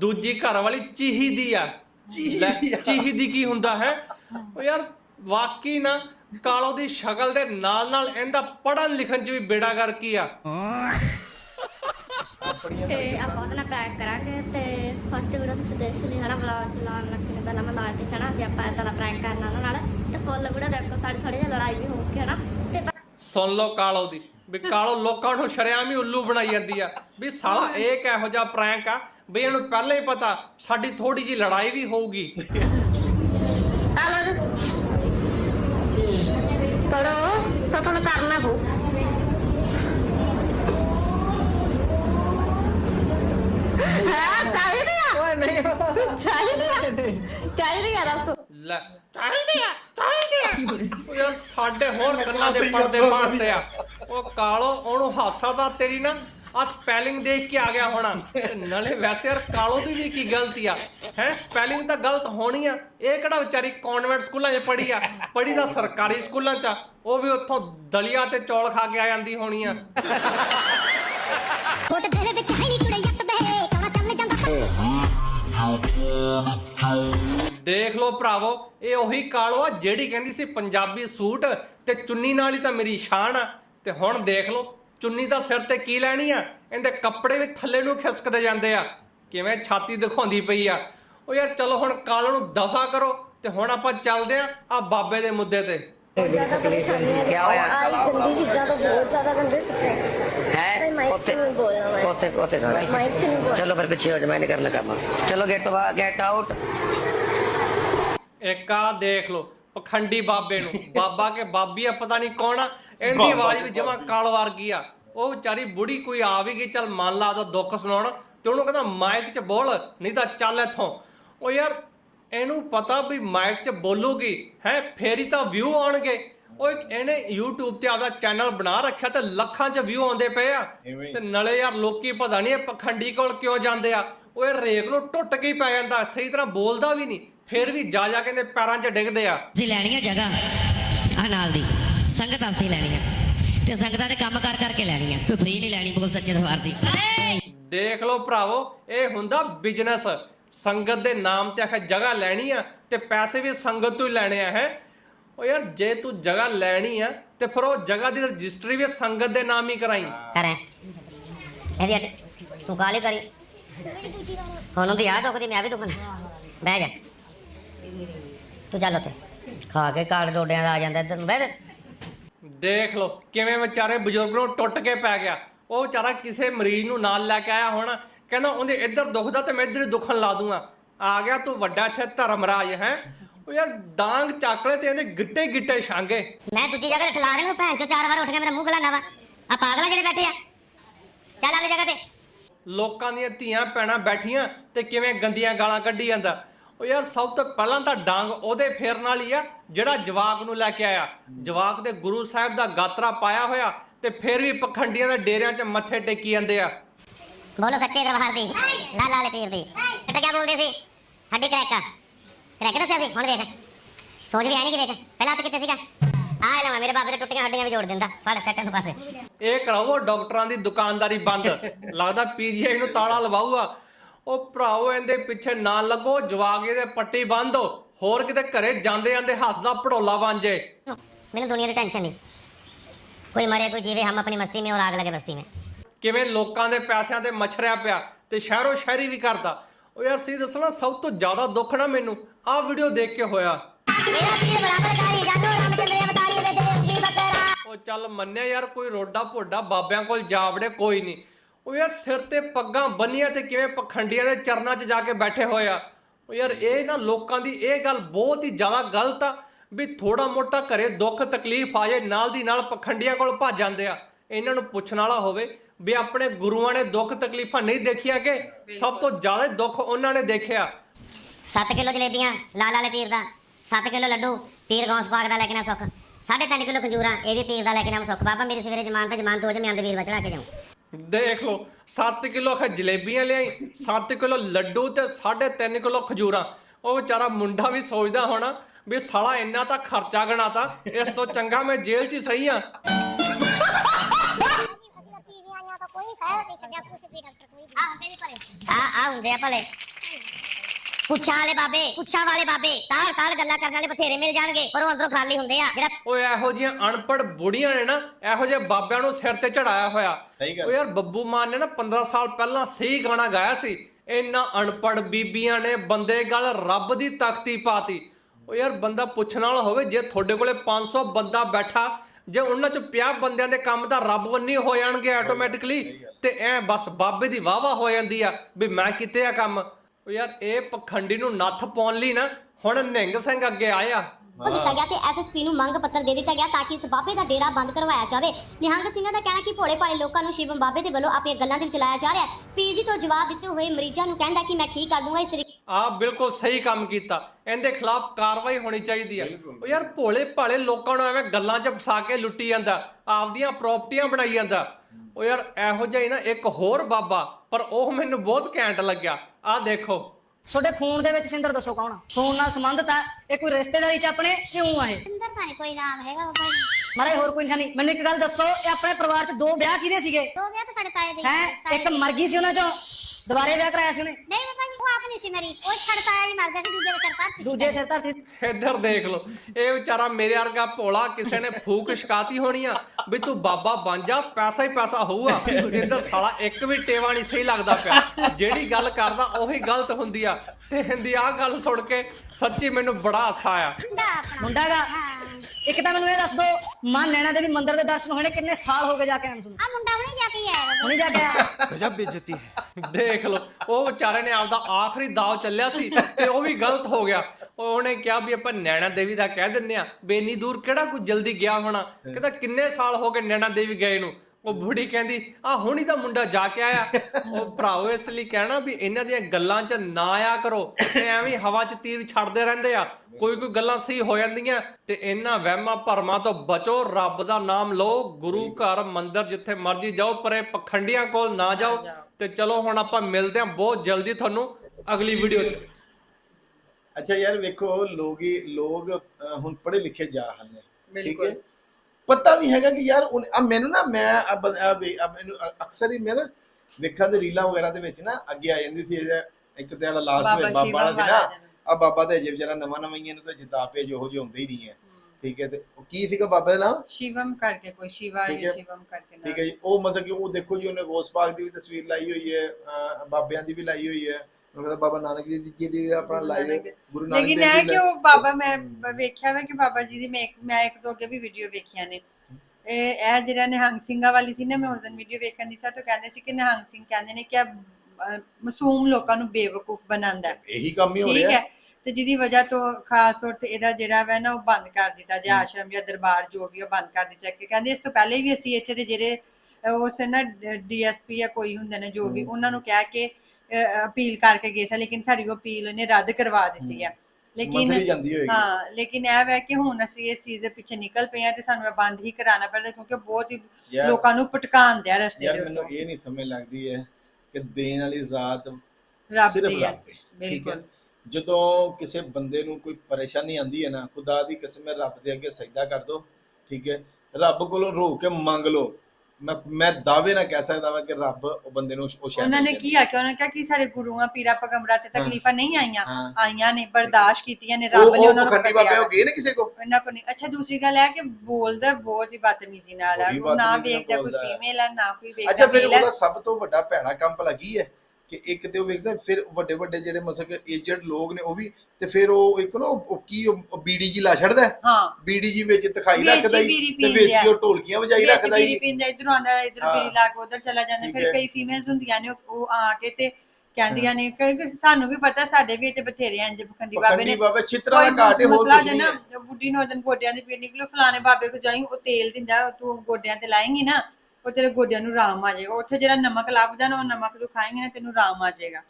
ਦੂਜੀ ਘਰ ਵਾਲੀ ਚੀਹੀਦੀ ਆ ਚੀਹੀਦੀ ਕੀ ਹੁੰਦਾ ਹੈ? ਉਹ ਯਾਰ ਵਾਕਈ ਨਾ ਕਾਲੋ ਦੀ ਸ਼ਕਲ ਦੇ ਨਾਲ ਨਾਲ ਇਹਦਾ ਪੜਨ ਲਿਖਣ ਚ ਵੀ ਬੇੜਾ ਕਰ ਕੀ ਆ? ਤੇ ਆਪਾਂ ਉਹਦੇ ਨਾਲ ਪੈਕ ਕਰਾਂਗੇ ਤੇ ਫਸਟ ਵੀਡੀਓ ਤੁਸੀਂ ਦੇਖ ਲਈ ਹਨਾ ਵਲੌਗ ਚਲਾਉਣ ਲੱਗੇ ਪਹਿਲਾਂ ਮੈਂ ਤੇ ਚੜਾ ਤੇ ਆਪਾਂ ਇਦਾਂ ਦਾ ਪ੍ਰੈਂਕ ਕਰਨਾ ਉਹਨਾਂ ਨਾਲ। ਤੇ ਫੁੱਲ ਵੀਡੀਓ ਦੇਖੋ ਸਾਡੀ ਥੋੜੀ ਜਿਹੀ ਲੜਾਈ ਵੀ ਹੋਊਗੀ ਸੁਣ ਲਓ ਕਾਲੋ ਦੀ। ਵੀ ਕਾਲੋ ਲੋਕਾਂ ਨੂੰ ਸ਼ਰਿਆਮ ਹੀ ਉੱਲੂ ਬਣਾਈ ਜਾਂਦੀ ਆ। ਵੀ ਸਾਲਾ ਇਹ ਕਿਹੋ ਜਿਹਾ ਪ੍ਰੈਂਕ ਆ? ਵੀ ਇਹਨੂੰ ਪਹਿਲਾਂ ਹੀ ਪਤਾ ਸਾਡੀ ਥੋੜੀ ਜੀ ਲੜਾਈ ਵੀ ਹੋਊਗੀ। ਪੜੋ ਤਾਂ ਤੁਹਾਨੂੰ ਕਰਨਾ ਪਊ। ਹਾਂ ਚਾਹੀਦੀ ਆ? ਓਏ ਨਹੀਂ। ਚਾਹੀਦੀ ਆ? ਚਾਹੀਦੀ ਆ ਦੱਸ। ਲੈ ਚਾਹੀਦੀ ਆ ਚਾਹੀਦੀ ਆ? ਉਹ ਯਾਰ ਸਾਡੇ ਹੋਰ ਕੰਨਾਂ ਦੇ ਪਰਦੇ ਪਾੜਦੇ ਆ। ਉਹ ਕਾਲੋ ਉਹਨੂੰ ਹਾਸਾ ਤਾਂ ਤੇਰੀ ਨਾ ਆ ਸਪੈਲਿੰਗ ਦੇਖ ਕੇ ਆ ਗਿਆ ਹੋਣਾ। ਤੇ ਨਾਲੇ ਵੈਸੇ ਯਾਰ ਕਾਲੋ ਦੀ ਵੀ ਕੀ ਗਲਤੀ ਆ? ਹੈ ਸਪੈਲਿੰਗ ਤਾਂ ਗਲਤ ਹੋਣੀ ਆ। ਇਹ ਕਿਹੜਾ ਵਿਚਾਰੀ ਕਨਵੈਂਟ ਸਕੂਲਾਂ 'ਚ ਪੜ੍ਹੀ ਆ? ਪੜ੍ਹੀ ਤਾਂ ਸਰਕਾਰੀ ਸਕੂਲਾਂ 'ਚ ਆ। ਉਹ ਵੀ ਉੱਥੋਂ ਦਲੀਆ ਤੇ ਚੌਲ ਖਾ ਕੇ ਆ ਜਾਂਦੀ ਹੋਣੀ ਆ। ਛੋਟੇ ਤੇਰੇ ਵਿੱਚ ਹੈ ਨਹੀਂ ਕੁੜੇ ਯੱਤ ਬਹਿ। ਕਵਾ ਚੱਲ ਜਾਂਦਾ। ਦੇਖ ਲਓ ਭਰਾਵੋ ਇਹ ਉਹੀ ਕਾਲੋ ਆ ਜਿਹੜੀ ਕਹਿੰਦੀ ਸੀ ਪੰਜਾਬੀ ਸੂਟ ਤੇ ਚੁੰਨੀ ਨਾਲ ਹੀ ਤਾਂ ਮੇਰੀ ਸ਼ਾਨ ਆ। ਤੇ ਹੁਣ ਦੇਖ ਲਓ ਚੁੰਨੀ ਦਾ ਸਿਰ ਤੇ ਕੀ ਲੈਣੀ ਆ? ਇਹਦੇ ਕੱਪੜੇ ਵੀ ਥੱਲੇ ਨੂੰ ਖਿਸਕਦੇ ਜਾਂਦੇ ਆ। ਕਿਵੇਂ ਛਾਤੀ ਦਿਖਾਉਂਦੀ ਪਈ ਆ। ਉਹ ਯਾਰ ਚਲੋ ਹੁਣ ਕਾਲੋ ਨੂੰ ਦਫਾ ਕਰੋ ਤੇ ਹੁਣ ਆਪਾਂ ਚੱਲਦੇ ਆ ਆ ਬਾਬੇ ਦੇ ਮੁੱਦੇ ਤੇ। ਜ਼ਿਆਦਾ ਹੋਇਆ? ਕਲਾ ਗੰਦੀ ਚੀਜ਼ਾਂ ਤੋਂ ਬਹੁਤ ਜ਼ਿਆਦਾ ਗੰਦੇ ਸਪਰੇ ਹੈ? ਮਾਈਕ ਚ ਬੋਲਣਾ ਮੈਂ। ਕੋਤੇ ਕੋਤੇ ਮਾਈਕ ਚ ਚਲੋ ਫਿਰ ਪਿੱਛੇ ਹੋ ਜਾ ਮੈਂ ਨਹੀਂ ਕਰਨਾ ਕੰਮ ਚਲੋ ਗੈਟ ਇੱਕ ਆ ਦੇਖ ਲਓ ਪਖੰਡੀ ਬਾਬੇ ਨੂੰ। ਬਾਬਾ ਕੇ ਬਾਬੀ ਆ ਪਤਾ ਨਹੀਂ ਕੌਣ ਆ। ਇਹਦੀ ਆਵਾਜ਼ ਵੀ ਜਮਾ ਕਾਲ ਵਰਗੀ ਆ। ਉਹ ਵਿਚਾਰੀ ਬੁੜੀ ਕੋਈ ਆ ਵੀ ਗਈ ਚੱਲ ਮੰਨ ਲਾ ਉਹਦਾ ਦੁੱਖ ਸੁਣਾਉਣ ਤੇ ਉਹਨੂੰ ਕਹਿੰਦਾ ਮਾਈਕ 'ਚ ਬੋਲ ਨਹੀਂ ਤਾਂ ਚੱਲ ਇੱਥੋਂ। ਉਹ ਯਾਰ ਇਹਨੂੰ ਪਤਾ ਵੀ ਮਾਈਕ 'ਚ ਬੋਲੂਗੀ ਹੈ ਫੇਰ ਹੀ ਤਾਂ ਵਿਊ ਆਉਣਗੇ। ਉਹ ਇਹਨੇ YouTube ਤੇ ਆਪਦਾ ਚੈਨਲ ਬਣਾ ਰੱਖਿਆ ਤੇ ਲੱਖਾਂ 'ਚ ਵਿਊ ਆਉਂਦੇ ਪਏ ਆ। ਤੇ ਨਲੇ ਯਾਰ ਲੋਕੀ ਪਤਾ ਨਹੀਂ ਇਹ ਪਖੰਡੀ ਕੋਲ ਕਿਉਂ ਜਾਂਦੇ ਆ। ਉਹ ਇਹ ਰੇਕ ਨੂੰ ਟੁੱਟ ਕੇ ਹੀ ਪੈ ਜਾਂਦਾ ਸਹੀ ਤਰ੍ਹਾਂ ਬੋਲਦਾ ਵੀ ਨਹੀਂ ਫਿਰ ਵੀ ਜਾ ਜਾ ਕੇ ਇਹਦੇ ਪੈਰਾਂ 'ਚ ਡਿੱਗਦੇ ਆ। ਅਸੀਂ ਲੈਣੀ ਆ ਜਗ੍ਹਾ ਆ ਨਾਲ ਦੀ ਸੰਗਤ ਵਾਸਤੇ ਲੈਣੀ ਆ ਤੇ ਸੰਗਤਾਂ ਦੇ ਕੰਮ ਕਰ ਕਰਕੇ ਲੈਣੀ ਆ ਕੋਈ ਫ੍ਰੀ ਨਹੀਂ ਲੈਣੀ ਬੋਲ ਸੱਚੇ ਦਰਬਾਰ ਦੀ। ਦੇਖ ਲਓ ਭਰਾਵੋ ਇਹ ਹੁੰਦਾ ਬਿਜ਼ਨਸ ਸੰਗਤ ਦੇ ਨਾਮ ਤੇ ਆਖੇ ਜਗ੍ਹਾ ਲੈਣੀ ਆ ਤੇ ਪੈਸੇ ਵੀ ਸੰਗਤ ਤੋਂ ਹੀ ਲੈਣੇ ਆ ਹੈ। ਉਹ ਯਾਰ ਜੇ ਤੂੰ ਜਗ੍ਹਾ ਲੈਣੀ ਆ ਤੇ ਫਿਰ ਉਹ ਜਗ੍ਹਾ ਦੀ ਰਜਿਸਟਰੀ ਵੀ ਸੰਗਤ ਦੇ ਨਾਮ ਹੀ ਕਰਾਈ। ਕਰੇ। ਇਹਦੀ ਅੱਟ ਤੂੰ ਕਾਲੀ ਕਰੀ? ਹੁਣ ਉਹਦੀ ਆ ਦੁਖਦੀ ਮੈਂ ਵੀ ਦੁਖਣਾ ਬਹਿ ਜਾ। ਤੂੰ ਚੱਲ ਉੱਥੇ। ਖਾ ਕੇ ਕਾਲ ਡੋਡਿਆਂ ਦਾ ਆ ਜਾਂਦਾ ਇੱਧਰ ਨੂੰ। ਬਹਿ ਜਾ। ਦੇਖ ਲਓ ਕਿਵੇਂ ਵਿਚਾਰੇ ਬਜ਼ੁਰਗ ਨੂੰ ਟੁੱਟ ਕੇ ਪੈ ਗਿਆ। ਉਹ ਵਿਚਾਰਾ ਕਿਸੇ ਮਰੀਜ਼ ਨੂੰ ਨਾਲ ਲੈ ਕੇ ਆਇਆ ਹੁਣ। ਕਹਿੰਦਾ ਉਹਦੇ ਇੱਧਰ ਦੁਖਦਾ ਤੇ ਮੈਂ ਇੱਧਰ ਹੀ ਦੁਖਣ ਲਾ ਦੂੰਗਾ। ਆ ਗਿਆ ਤੂੰ ਵੱਡਾ ਇੱਥੇ ਧਰਮਰਾਜ ਹੈ? ਉਹ ਯਾਰ ਡਾਂਗ ਚਾਕਲੇ ਤੇ ਇਹਦੇ ਗਿੱਟੇ ਗਿੱਟੇ ਛਾਂਗੇ ਮੈਂ ਦੂਜੀ ਜਗ੍ਹਾ ਤੇ ਠਲਾ ਦੇਣਾ ਭੈਣ ਚੋ ਚਾਰ ਵਾਰ ਉੱਠ ਕੇ ਮੇਰਾ ਮੂੰਹ ਗਲਾਣਾ ਵਾ। ਆ ਪਾਗਲਾ ਜਿਹੜੇ ਬੈਠੇ ਆ। ਚੱਲ ਅਗਲੀ ਜਗ੍ਹਾ ਤੇ। ਲੋਕਾਂ ਦੀਆਂ ਧੀਆਂ ਭੈਣਾਂ ਬੈਠੀਆਂ ਤੇ ਕਿਵੇਂ ਗੰਦੀਆਂ ਗਾਲਾਂ ਕੱਢੀ ਜਾਂਦਾ। ਉਹ ਯਾਰ ਸਭ ਤੋਂ ਪਹਿਲਾਂ ਤਾਂ ਡਾਂਗ ਉਹਦੇ ਫੇਰਨ ਵਾਲੀ ਆ, ਜਿਹੜਾ ਜਵਾਕ ਨੂੰ ਲੈ ਕੇ ਆਇਆ। ਜਵਾਕ ਦੇ ਗੁਰੂ ਸਾਹਿਬ ਦਾ ਗਾਤਰਾ ਪਾਇਆ ਹੋਇਆ ਤੇ ਫਿਰ ਵੀ ਪਖੰਡੀਆਂ ਦੇ ਡੇਰਿਆਂ 'ਚ ਮੱਥੇ ਟੇਕੀ ਜਾਂਦੇ ਆ। ਬੋਲੋ ਸੱਚੇ ਦਰਬਾਰ ਦੀ ਲਾ ਲਾ ਪੀਰ ਦੀ। ਕਿਤੇ ਕਿਆ ਬੋਲਦੇ ਸੀ? ਹੱਡੀ ਕਰੈਕਾ। ਕਰੈਕ ਦੱਸਿਆ ਸੀ? ਹੁਣ ਵੇਖ। ਸੋਚ ਵੀ ਹੈ ਨਹੀਂ ਕਿ ਵੇਖ ਪਹਿਲਾਂ ਤਾਂ ਕਿੱਥੇ ਸੀਗਾ। ਆ ਲੈ ਮੇਰੇ ਬਾਬੇ ਦੇ ਟੁੱਟੀਆਂ ਹੱਡੀਆਂ ਵੀ ਜੋੜ ਦਿੰਦਾ। ਫੜ ਸੱਟਾਂ ਪਾਸੇ। ਇਹ ਕਰਾਓ ਡਾਕਟਰਾਂ ਦੀ ਦੁਕਾਨਦਾਰੀ ਬੰਦ। ਲੱਗਦਾ ਪੀਜੀਆਈ ਨੂੰ ਤਾਲਾ ਲਵਾਊਗਾ। ਉਹ ਭਰਾਓ ਇਹਦੇ ਪਿੱਛੇ ਨਾ ਲੱਗੋ ਜਵਾਗੇ ਦੇ ਪੱਟੀ ਬੰਦ। ਹੋਰ ਕਿਤੇ ਘਰੇ ਜਾਂਦੇ ਜਾਂਦੇ ਹੱਸਦਾ ਪੜੋਲਾ ਬਣ ਜੇ। ਮੈਨੂੰ ਦੁਨੀਆ ਦੀ ਟੈਨਸ਼ਨ ਨਹੀਂ ਕੋਈ ਮਰੇ ਕੋਈ ਜੀਵੇ ਹਮ ਆਪਣੀ ਮਸਤੀ ਮੇਂ ਔਰ ਆਗ ਲਗੇ ਬਸਤੀ ਮੇਂ। ਕਿਵੇਂ ਲੋਕਾਂ ਦੇ ਪੈਸਿਆਂ ਤੇ ਮਛਰਿਆ ਪਿਆ ਤੇ ਸ਼ਹਿਰੋ ਸ਼ਹਿਰੀ ਵੀ ਕਰਦਾ। ਉਹ ਯਾਰ ਸੀ ਦੱਸਣਾ ਸਭ ਤੋਂ ਜ਼ਿਆਦਾ ਦੁੱਖ ਨਾ ਮੈਨੂੰ। ਆਹ ਵੀਡੀਓ ਦੇਖ ਕੇ ਹੋਇਆ। ਮੇਰਾ ਪੀਰ ਬਰਾਬਰ ਕਾਰੀ ਜਾਦੂ। ਉਹ ਚੱਲ ਮੰਨਿਆ ਯਾਰ ਕੋਈ ਰੋਡਾ ਭੋਡਾ ਬਾਬਿਆਂ ਕੋਲ ਜਾ ਕੋਈ ਨਹੀਂ। ਉਹ ਯਾਰ ਸਿਰ ਤੇ ਪੱਗਾਂ ਬੰਨੀਆਂ ਤੇ ਕਿਵੇਂ ਪਖੰਡੀਆਂ ਦੇ ਚਰਨਾਂ 'ਚ ਜਾ ਕੇ ਬੈਠੇ ਹੋਏ ਆ। ਉਹ ਯਾਰ ਇਹ ਨਾ ਲੋਕਾਂ ਦੀ ਇਹ ਗੱਲ ਬਹੁਤ ਹੀ ਜ਼ਿਆਦਾ ਗਲਤ ਆ ਵੀ ਥੋੜਾ ਮੋਟਾ ਘਰੇ ਦੁੱਖ ਤਕਲੀਫ ਆ ਜਾਏ ਨਾਲ ਦੀ ਨਾਲ ਪਖੰਡੀਆਂ ਕੋਲ ਭੱਜ ਜਾਂਦੇ ਆ। ਇਹਨਾਂ ਨੂੰ ਪੁੱਛਣ ਵਾਲਾ ਹੋਵੇ ਵੀ ਆਪਣੇ ਗੁਰੂਆਂ ਨੇ ਦੁੱਖ ਤਕਲੀਫਾਂ ਨਹੀਂ ਦੇਖੀਆਂ ਕਿ? ਸਭ ਤੋਂ ਜ਼ਿਆਦਾ ਦੁੱਖ ਉਹਨਾਂ ਨੇ ਦੇਖਿਆ। 7 ਕਿਲੋ ਜਲੇਬੀਆਂ, ਲਾਲ ਵਾਲੇ ਪੀਰ ਦਾ। 7 ਕਿਲੋ ਲੱਡੂ, ਪੀਰ ਗੌਸ ਪਾਕ ਦਾ ਲੈ ਕੇ ਨਾ ਸੁੱਖ। 3.5 ਕਿਲੋ ਖੰਜੂਰਾਂ ਇਹ ਵੀ ਪੀਰ ਦਾ ਲੈ ਕੇ ਨਾ ਸੁੱਖ। ਬਾਬਾ ਮੇਰੀ ਸਵੇਰੇ ਜਮਾਨ ਤੇ ਜਮਾਨ ਤੋਂ ਜਮੇ ਆਂਦੇ ਵੀਰ ਬਚੜਾ ਕੇ ਜਾਉਂ ਦੇਖ ਲਓ 7 ਕਿਲੋ ਖ ਜਲੇਬੀਆਂ ਲਿਆਈ 7 ਕਿਲੋ ਲੱਡੂ ਤੇ 3.5 ਕਿਲੋ ਖਜੂਰਾਂ। ਉਹ ਵਿਚਾਰਾ ਮੁੰਡਾ ਵੀ ਸੋਚਦਾ ਹੋਣਾ ਵੀ ਸਾਲਾ ਇੰਨਾ ਤਾਂ ਖਰਚਾ ਗਣਾਤਾ ਇਸ ਤੋਂ ਚੰਗਾ ਮੈਂ ਜੇਲ੍ਹ 'ਚ ਹੀ ਸਹੀ ਆ। ਆ ਆ ਹੁੰਦੇ ਆ ਭਲੇ। ਪੁੱਛਾਂ ਵਾਲੇ ਬਾਬੇ ਪੁੱਛਾਂ ਵਾਲੇ ਬਾਬੇ। ਤਾਲ ਤਾਲ ਗੱਲਾਂ ਕਰਨ ਵਾਲੇ ਬਥੇਰੇ ਮਿਲ ਜਾਣਗੇ ਪਰ ਉਹ ਅੰਦਰੋਂ ਖਾਲੀ ਹੁੰਦੇ ਆ। ਜਿਹੜਾ ਓਏ ਇਹੋ ਜਿਹੀਆਂ ਅਨਪੜ ਬੁੜੀਆਂ ਨੇ ਨਾ ਇਹੋ ਜਿਹੇ ਬਾਬਿਆਂ ਨੂੰ ਸਿਰ ਤੇ ਚੜਾਇਆ ਹੋਇਆ। ਸਹੀ ਗੱਲ। ਓ ਯਾਰ ਬੱਬੂ ਮਾਨ ਨੇ ਨਾ 15 ਸਾਲ ਪਹਿਲਾਂ ਸਹੀ ਗਾਣਾ ਗਾਇਆ ਸੀ। ਇਹਨਾਂ ਅਨਪੜ ਬੀਬੀਆਂ ਨੇ ਬੰਦੇ ਗੱਲ ਰੱਬ ਦੀ ਤਖਤੀ ਪਾਤੀ। ਓ ਯਾਰ ਬੰਦਾ ਪੁੱਛਣ ਵਾਲਾ ਹੋਵੇ ਜੇ ਤੁਹਾਡੇ ਕੋਲੇ 500 ਬੰਦਾ ਬੈਠਾ ਜੇ ਉਹਨਾਂ ਚ 50 ਬੰਦਿਆਂ ਦੇ ਕੰਮ ਤਾਂ ਰੱਬ ਵੰਨੀ ਹੋ ਜਾਣਗੇ ਆਟੋਮੈਟਿਕਲੀ ਤੇ ਐ ਬਸ ਬਾਬੇ ਦੀ ਵਾਵਾ ਹੋ ਜਾਂਦੀ ਆ ਵੀ ਮੈਂ ਕਿਤੇ ਆ ਕੰਮ। ਓ ਯਾਰ ਇਹ ਪਖੰਡੀ ਨੂੰ ਨੱਥ ਪਾਉਣ ਲਈ ਨਾ ਹੁਣ ਨਿਹੰਗ ਸਿੰਘ ਅੱਗੇ ਆਇਆ ਉਹ ਦਿੱਤਾ ਗਿਆ ਤੇ ਐਸਐਸਪੀ ਨੂੰ ਮੰਗ ਪੱਤਰ ਦੇ ਦਿੱਤਾ ਗਿਆ ਤਾਂ ਕਿ ਇਸ ਬਾਬੇ ਦਾ ਡੇਰਾ ਬੰਦ ਕਰਵਾਇਆ ਜਾਵੇ। ਨਿਹੰਗ ਸਿੰਘਾਂ ਦਾ ਕਹਿਣਾ ਕਿ ਭੋਲੇ ਭਾਲੇ ਲੋਕਾਂ ਨੂੰ ਸ਼ਿਵਮ ਬਾਬੇ ਦੇ ਵੱਲੋਂ ਆਪਣੀਆਂ ਗੱਲਾਂ ਦੇ ਵਿੱਚ ਲਾਇਆ ਜਾ ਰਿਹਾ ਹੈ। ਪੀਜੀ ਤੋਂ ਜਵਾਬ ਦਿੱਤੇ ਹੋਏ ਮਰੀਜ਼ਾਂ ਨੂੰ ਕਹਿੰਦਾ ਕਿ ਮੈਂ ਠੀਕ ਕਰ ਦੂੰਗਾ ਇਸ ਤਰੀਕੇ ਆ ਬਿਲਕੁਲ ਸਹੀ ਕੰਮ ਕੀਤਾ। ਇਹਦੇ ਖਿਲਾਫ ਕਾਰਵਾਈ ਹੋਣੀ ਚਾਹੀਦੀ ਹੈ ਉਹ ਯਾਰ ਭੋਲੇ ਭਾਲੇ ਲੋਕਾਂ ਨੂੰ ਐਵੇਂ ਗੱਲਾਂ 'ਚ ਫਸਾ ਕੇ ਲੁੱਟੀ ਜਾਂਦਾ ਆਪਦੀਆਂ ਪ੍ਰਾਪਰਟੀਆਂ ਬਣਾਈ ਜਾਂਦਾ। ਉਹ ਯਾਰ ਇਹੋ ਜਿਹਾ ਹੀ ਨਾ ਇੱਕ ਹੋਰ ਬਾਬਾ ਪਰ ਉਹ ਮੈਨੂੰ ਬਹੁਤ ਘੈਂਟ ਲੱਗਿਆ। ਆ ਦੇਖੋ। ਤੁਹਾਡੇ ਫੋਨ ਦੇ ਵਿੱਚ ਸਿੰਦਰ ਦੱਸੋ ਕੌਣ ਆ? ਫੋਨ ਨਾਲ ਸੰਬੰਧਤ ਆ? ਇਹ ਕੋਈ ਰਿਸ਼ਤੇਦਾਰੀ ਚ ਆਪਣੇ ਕਿਉਂ ਆ ਇਹ? ਅੰਦਰ ਤਾਂ ਨਹੀਂ ਕੋਈ ਨਾਮ ਹੈਗਾ ਬਾਬਾ ਜੀ। ਮਾਰੇ ਹੋਰ ਕੋਈ ਨਹੀਂ ਮੈਨੂੰ ਇੱਕ ਗੱਲ ਦੱਸੋ ਇਹ ਆਪਣੇ ਪਰਿਵਾਰ ਚ ਦੋ ਵਿਆਹ ਕਿਹਦੇ ਸੀਗੇ? ਦੋ ਵਿਆਹ ਤਾਂ ਸਾਡੇ ਤਾਏ ਦੇ ਹੈ ਇੱਕ। ਮਰ ਗਈ ਸੀ ਉਹਨਾਂ ਚੋਂ? ਦੁਬਾਰੇ ਵਿਆਹ ਕਰਾਇਆ ਸੀ ਉਹਨੇ? ਨਹੀਂ ਬਾਬਾ ਜੀ ਉਹ ਆਪ ਨਹੀਂ ਸੀ ਮਰੀ। ਉਹ ਤਾਇਆ ਜੀ ਮਰ ਗਿਆ ਸੀ ਦੂਜੇ ਦੇ ਸਰਕਾਰ ਸੀ। ਦੂਜੇ ਸਿਰ ਧਰਤੀ ਇੱਧਰ ਦੇਖ ਲਓ ਇਹ ਵਿਚਾਰਾ ਮੇਰੇ ਵਰਗਾ ਭੋਲਾ ਕਿਸੇ ਨੇ ਫੂਕ ਛਕਾਤੀ ਹੋਣੀ ਆ ਵੀ ਤੂੰ ਬਾਬਾ ਬਣ ਜਾ ਪੈਸਾ ਹੀ ਪੈਸਾ ਹੋਊਗਾ। ਇੱਧਰ ਸਾਲਾ ਇੱਕ ਵੀ ਟੇਵਾ ਨਹੀਂ ਸਹੀ ਲੱਗਦਾ ਪਿਆ। ਜਿਹੜੀ ਗੱਲ ਕਰਦਾ ਉਹੀ ਗਲਤ ਹੁੰਦੀ ਆ। ਤੇ ਹਿੰਦੀ ਆ ਗੱਲ ਸੁਣ ਕੇ ਸੱਚੀ ਮੈਨੂੰ ਬੜਾ ਹਾਸਾ ਆਇਆ। ਮੁੰਡਾ ਆਪਣਾ। ਮੁੰਡਾ ਗਾ ਹਾਂ। ਇੱਕ ਤਾਂ ਮੈਨੂੰ ਇਹ ਦੱਸ ਦੋ ਮਾਂ ਨੈਣਾ ਦੇ ਵੀ ਮੰਦਿਰ ਦੇ ਦਰਸ਼ਨ ਹੋਣੇ ਕਿੰਨੇ ਸਾਲ ਹੋ ਗਏ ਜਾ ਕੇ ਆਏ ਨੂੰ ਤੁਹਾਨੂੰ? ਆ ਮੁੰਡਾ ਹੁਣੇ ਜਾ ਕੇ ਹੀ ਆਇਆ। ਹੁਣੀ ਜਾ ਕੇ ਆਇਆ? ਦੇਖ ਲਓ ਉਹ ਵਿਚਾਰੇ ਨੇ ਆਪਦਾ ਆਖਰੀ ਦਾਅ ਚੱਲਿਆ ਸੀ ਤੇ ਉਹ ਵੀ ਗਲਤ ਹੋ ਗਿਆ। ਉਹ ਉਹਨੇ ਕਿਹਾ ਵੀ ਆਪਾਂ ਨੈਣਾ ਦੇਵੀ ਦਾ ਕਹਿ ਦਿੰਨੇ ਆ ਵੀ ਇੰਨੀ ਦੂਰ ਕਿਹੜਾ ਕੋਈ ਜਲਦੀ ਗਿਆ ਹੋਣਾ? ਕਹਿੰਦਾ ਕਿੰਨੇ ਸਾਲ ਹੋ ਗਏ ਨੈਣਾ ਦੇਵੀ ਗਏ ਨੂੰ? ਉਹ ਬੁੜੀ ਕਹਿੰਦੀ ਆ ਹੁਣੀ ਤਾਂ ਮੁੰਡਾ ਜਾ ਕੇ ਆਇਆ। ਉਹ ਭਰਾਓ ਇਸ ਲਈ ਕਹਿਣਾ ਵੀ ਇਹਨਾਂ ਦੀਆਂ ਗੱਲਾਂ 'ਚ ਨਾ ਆਇਆ ਕਰੋ। ਤੇ ਐਵੇਂ ਹਵਾ 'ਚ ਤੀਰ ਛੱਡਦੇ ਰਹਿੰਦੇ ਆ। ਕੋਈ ਕੋਈ ਗੱਲਾਂ ਸਹੀ ਹੋ ਜਾਂਦੀਆਂ ਤੇ ਇਹਨਾਂ ਵਹਿਮਾਂ ਭਰਮਾਂ ਤੋਂ ਬਚੋ ਰੱਬ ਦਾ ਨਾਮ ਲਓ ਗੁਰੂ ਘਰ ਮੰਦਿਰ ਜਿੱਥੇ ਮਰਜ਼ੀ ਜਾਓ ਪਰੇ ਪਖੰਡੀਆਂ ਕੋਲ ਨਾ ਜਾਓ। ਤੇ ਚਲੋ ਹੁਣ ਆਪਾਂ ਮਿਲਦੇ ਹਾਂ ਬਹੁਤ ਜਲਦੀ ਤੁਹਾਨੂੰ ਅਗਲੀ ਵੀਡੀਓ 'ਚ। ਅੱਛਾ ਯਾਰ ਵੇਖੋ ਲੋਕ ਲੋਕ ਹੁਣ ਪੜ੍ਹੇ ਲਿਖੇ ਜਾ ਹਨ ਠੀਕ। ਹੈ? ਪਤਾ ਵੀ ਹੈਗਾ ਕਿ ਯਾਰ ਉਹਨੇ- ਆ ਮੈਨੂੰ ਨਾ ਮੈਂ ਆ ਬ- ਆ ਵੇ- ਆ ਮੈਨੂੰ ਅ- ਅਕਸਰ ਹੀ ਮੈਂ ਨਾ ਵੇਖਾਂ ਦੇ ਰੀਲਾਂ ਵਗੈਰਾ ਦੇ ਵਿੱਚ ਨਾ ਅੱਗੇ ਆ ਜਾਂਦੀ ਸੀ ਇਹਦਾ ਇੱਕ ਤੇ ਜਿਹੜਾ ਲਾਸਟ ਬਾਬਾ ਵਿੱਚ ਬਾਬਾ ਵਾਲਾ ਸੀ ਨਾ ਆ ਬਾਬਾ ਤੇ ਅਜੇ ਵਿਚਾਰਾ ਨਵਾਂ ਨਵਾਂ ਹੀ ਇਹਨੂੰ ਤਾਂ ਜਿੱਦਾਂ ਆਪੇ ਜੋ ਜਿਹੇ ਹੁੰਦੇ ਹੀ ਨਹੀਂ ਹੈ। ਠੀਕ ਹੈ ਤੇ ਉਹ ਕੀ ਸੀਗਾ ਬਾਬੇ ਦਾ ਨਾਮ? ਸ਼ਿਵਮ ਕਰਕੇ ਕੋਈ ਸ਼ਿਵਾ ਠੀਕ ਜਾਂ। ਸ਼ਿਵਮ ਕਰਕੇ ਠੀਕ ਹੈ ਜੀ। ਉਹ ਮਤਲਬ ਕਿ ਉਹ ਦੇਖੋ ਜੀ ਉਹਨੇ ਗੋਸ ਪਾਕ ਦੀ ਵੀ ਤਸਵੀਰ ਲਾਈ ਹੋਈ ਹੈ ਅਹ ਬਾਬਿਆਂ ਦੀ ਵੀ ਲਾਈ ਹੋਈ ਹੈ। ਦਾ ਬਾਬਾ ਨਾਨਕ ਜੀ ਦੀ ਵੀ ਆਪਣਾ ਗੁਰੂ ਲਾਈ ਹੈ ਨਾਨਕ ਦੇਵ। ਗੁਰੂ ਨਾਨਕ ਲੇਕਿਨ ਇਹ ਜੀ ਕਿ ਉਹ ਬਾਬਾ ਮੈਂ ਵੇਖਿਆ ਵਾ ਕਿ ਬਾਬਾ ਜੀ ਦੀ ਮੈਂ ਇੱਕ- ਮੈਂ ਇੱਕ ਦੋ ਅੱਗੇ ਵੀ ਵੀਡੀਓ ਵੇਖੀਆਂ ਨੇ। ਇਹ ਇਹ ਜਿਹੜਾ ਨਿਹੰਗ ਸਿੰਘਾਂ ਵਾਲੀ ਸੀ ਨਾ ਮੈਂ ਉਸ ਦਿਨ ਵੀਡੀਓ ਵੇਖਣ ਦੀ ਸੀ ਤਾਂ ਕਹਿੰਦੇ ਸੀ ਕਿ ਨਿਹੰਗ ਸਿੰਘ ਕਹਿੰਦੇ ਨੇ ਕਿ ਮਾਸੂਮ ਲੋਕਾਂ ਨੂੰ ਬੇਵਕੂਫ ਬਣਾਉਂਦਾ ਹੈ। ਇਹੀ ਕੰਮ ਹੀ ਹੋ ਠੀਕ ਰਿਹਾ ਹੈ। ਤੇ ਜਿਹਦੀ ਵਜ੍ਹਾ ਤੋਂ ਖਾਸ ਤੌਰ ਤੇ ਇਹਦਾ ਜਿਹੜਾ ਵਾ ਨਾ ਉਹ ਬੰਦ ਕਰ ਦਿੱਤਾ ਜੇ ਆਸ਼ਰਮ ਜਾਂ ਦਰਬਾਰ ਜੋ ਵੀ ਉਹ ਬੰਦ ਕਰ ਦਿੱਤਾ। ਕਿ ਕਹਿੰਦੇ ਇਸ ਤੋਂ ਪਹਿਲੇ ਵੀ ਅਸੀਂ ਇੱਥੇ ਦੇ ਜਿਹੜੇ ਉਸ ਨਾ ਡੀਐਸਪੀ ਜਾਂ ਕੋਈ ਹੁੰਦੇ ਨੇ ਜੋ ਵੀ। ਉਹਨਾਂ ਨੂੰ ਕਹਿ ਕੇ ਅਪੀਲ ਕਰਕੇ ਗਏ ਸੀ ਲੇਕਿਨ ਸਾਡੀ ਉਹ ਅਪੀਲ ਉਹਨੇ ਰੱਦ ਕਰਵਾ ਦਿੱਤੀ ਹੈ। ਲੇਕਿਨ ਮੰਥਲੀ ਜਾਂਦੀ ਹੋਏਗੀ। ਹਾਂ ਲੇਕਿਨ ਇਹ ਹੈ ਕਿ ਹੁਣ ਅਸੀਂ ਇਸ ਚੀਜ਼ ਦੇ ਪਿੱਛੇ ਨਿਕਲ ਪਏ ਆ ਤੇ ਸਾਨੂੰ ਇਹ ਬੰਦ ਹੀ ਕਰਾਉਣਾ ਪੈਂਦਾ ਕਿਉਂਕਿ ਬਹੁਤ ਹੀ ਯਾਰ ਲੋਕਾਂ ਨੂੰ ਭਟਕਾਉਂਦੇ ਆ ਰਸਤੇ ਯਾਰ ਦੇ ਮੈਨੂੰ ਉੱਤੋਂ। ਇਹ ਨਹੀਂ ਸਮਝ ਲੱਗਦੀ ਹੈ ਕਿ ਦੇਣ ਵਾਲੀ ਜ਼ਾਤ ਰੱਬ ਸਿਰਫ ਦੀ ਹੈ ਰੱਬ ਹੈ ਠੀਕ ਹੈ? ਬਿਲਕੁਲ। ਜਦੋਂ ਕਿਸੇ ਬੰਦੇ ਨੂੰ ਕੋਈ ਪਰੇਸ਼ਾਨੀ ਆਂਦੀ ਹੈ ਨਾ ਖੁਦਾ ਦੀ ਕਸਮ ਹੈ ਰੱਬ ਦੇ ਅੱਗੇ ਸਜਦਾ ਕਰ ਦੋ ਠੀਕ ਹੈ? ਰੱਬ ਕੋਲੋਂ ਰੋ ਕੇ ਮੰਗ ਲਓ। ਮੈਂ ਮੈਂ ਦਾਅਵੇ ਨਾਲ ਕਹਿ ਸਕਦਾ ਵਾਂ ਕਿ ਰੱਬ ਉਹ ਬੰਦੇ ਨੂੰ ਉਹ ਸ਼ਾਇਦ ਉਹਨਾਂ ਨੇ ਕੀ ਆਖਿਆ? ਉਹਨਾਂ ਨੇ ਕਿਹਾ ਕਿ ਸਾਡੇ ਗੁਰੂਆਂ ਪੀਰਾਂ ਪਗੰਬਰਾਂ ਤੇ ਹਾਂ। ਤਕਲੀਫਾਂ ਨਹੀਂ ਆਈਆਂ। ਹਾਂ। ਆਈਆਂ ਨੇ ਬਰਦਾਸ਼ਤ ਕੀਤੀਆਂ ਨੇ ਰੱਬ ਨੇ ਉਹ ਉਹਨਾਂ ਨੂੰ ਪਖੰਡੀ ਬਾਬੇ ਕੱਢਿਆ ਉਹ ਗਏ ਨੇ ਕਿਸੇ ਕੋ ਇਹਨਾਂ ਕੋ ਨਹੀਂ। ਅੱਛਾ ਦੂਸਰੀ ਗੱਲ ਹੈ ਕਿ ਬੋਲਦਾ ਬਹੁਤ ਹੀ ਬਦਤਮੀਜ਼ੀ ਨਾਲ ਹੈ। ਬੜੀ ਉਹ ਨਾ ਬਦਤਮੀਜ਼ੀ ਨਾਲ ਵੇਖਦਾ ਕੋਈ ਬੋਲਦਾ ਹੈ। ਫੀਮੇਲ ਹੈ ਨਾ ਕੋਈ ਵੇਖਦਾ ਅੱਛਾ ਫਿਰ male ਹੈ ਉਹਦਾ ਸਭ ਤੋਂ ਵੱਡਾ ਭੈੜਾ ਕੰਮ ਭਲਾ ਕੀ ਹੈ? ਕਿ ਇੱਕ ਤੇ ਉਹ ਵੇਖਦਾ ਫਿਰ ਵੱਡੇ ਵੱਡੇ ਜਿਹੜੇ ਮਤਲਬ ਕਿ ਏਜਡ ਲੋਕ ਨੇ ਉਹ ਵੀ ਤੇ ਫਿਰ ਉਹ ਇੱਕ ਨਾ ਉਹ ਕੀ ਉਹ ਬੀੜੀ ਜੀ ਲਾ ਛੱਡਦਾ ਹੈ। ਬੀੜੀ ਜੀ ਵਿੱਚ ਦਿਖਾਈ ਰੱਖਦਾ ਤੇ ਵਿੱਚ ਉਹ ਢੋਲਕੀਆਂ ਵਜਾਈ ਰੱਖਦਾ ਬੀੜੀ ਪੀਂਦਾ ਇਧਰੋਂ ਆਂਦਾ ਇਧਰੋਂ। ਬੀੜੀ ਲਾ ਕੇ ਉਧਰ ਚਲਾ ਜਾਂਦਾ ਫਿਰ। ਕਈ ਫੀਮੇਲਸ ਹੁੰਦੀਆਂ ਨੇ ਉਹ- ਆ ਕੇ ਤੇ ਕਹਿੰਦੀਆਂ ਨੇ ਕਿਉਂਕਿ ਸਾਨੂੰ ਵੀ ਪਤਾ ਸਾਡੇ ਵੀ ਇੱਥੇ ਬਥੇਰੇ ਇੰਜ ਪਖੰਡੀ ਬਾਬੇ ਨੇ ਬਾਬੇ ਚਿੱਤਰਾਂ ਕੋਈ ਦਾ ਘਾਟੇ ਹੋਰ ਕੁਝ ਨਹੀਂ ਹੈ ਬੁੱਢੀ ਨੂੰ ਉਹਦਨ ਗੋਡਿਆਂ ਦੀ ਪੀੜ ਨਿਕਲੋ ਫਲਾਣੇ ਬਾਬੇ ਕੋ ਜਾਈ ਉਹ ਤੇਲ ਦਿੰਦਾ ਤੂੰ ਗੋਡਿਆਂ ਤੇ ਲਾਏਂਗੀ ਨਾ ਉਹ ਤੇਰੇ ਗੋਡਿਆਂ ਨੂੰ ਆਰਾਮ ਆ ਜਾਏਗਾ। ਉੱਥੇ ਜਿਹੜਾ ਨਮਕ ਲੱਭਦਾ ਨਾ ਉਹ ਨਮਕ ਤੂੰ ਖਾਏਂਗੀ ਨਾ ਤੈਨੂੰ ਆਰਾਮ ਆ ਜਾਏਗਾ।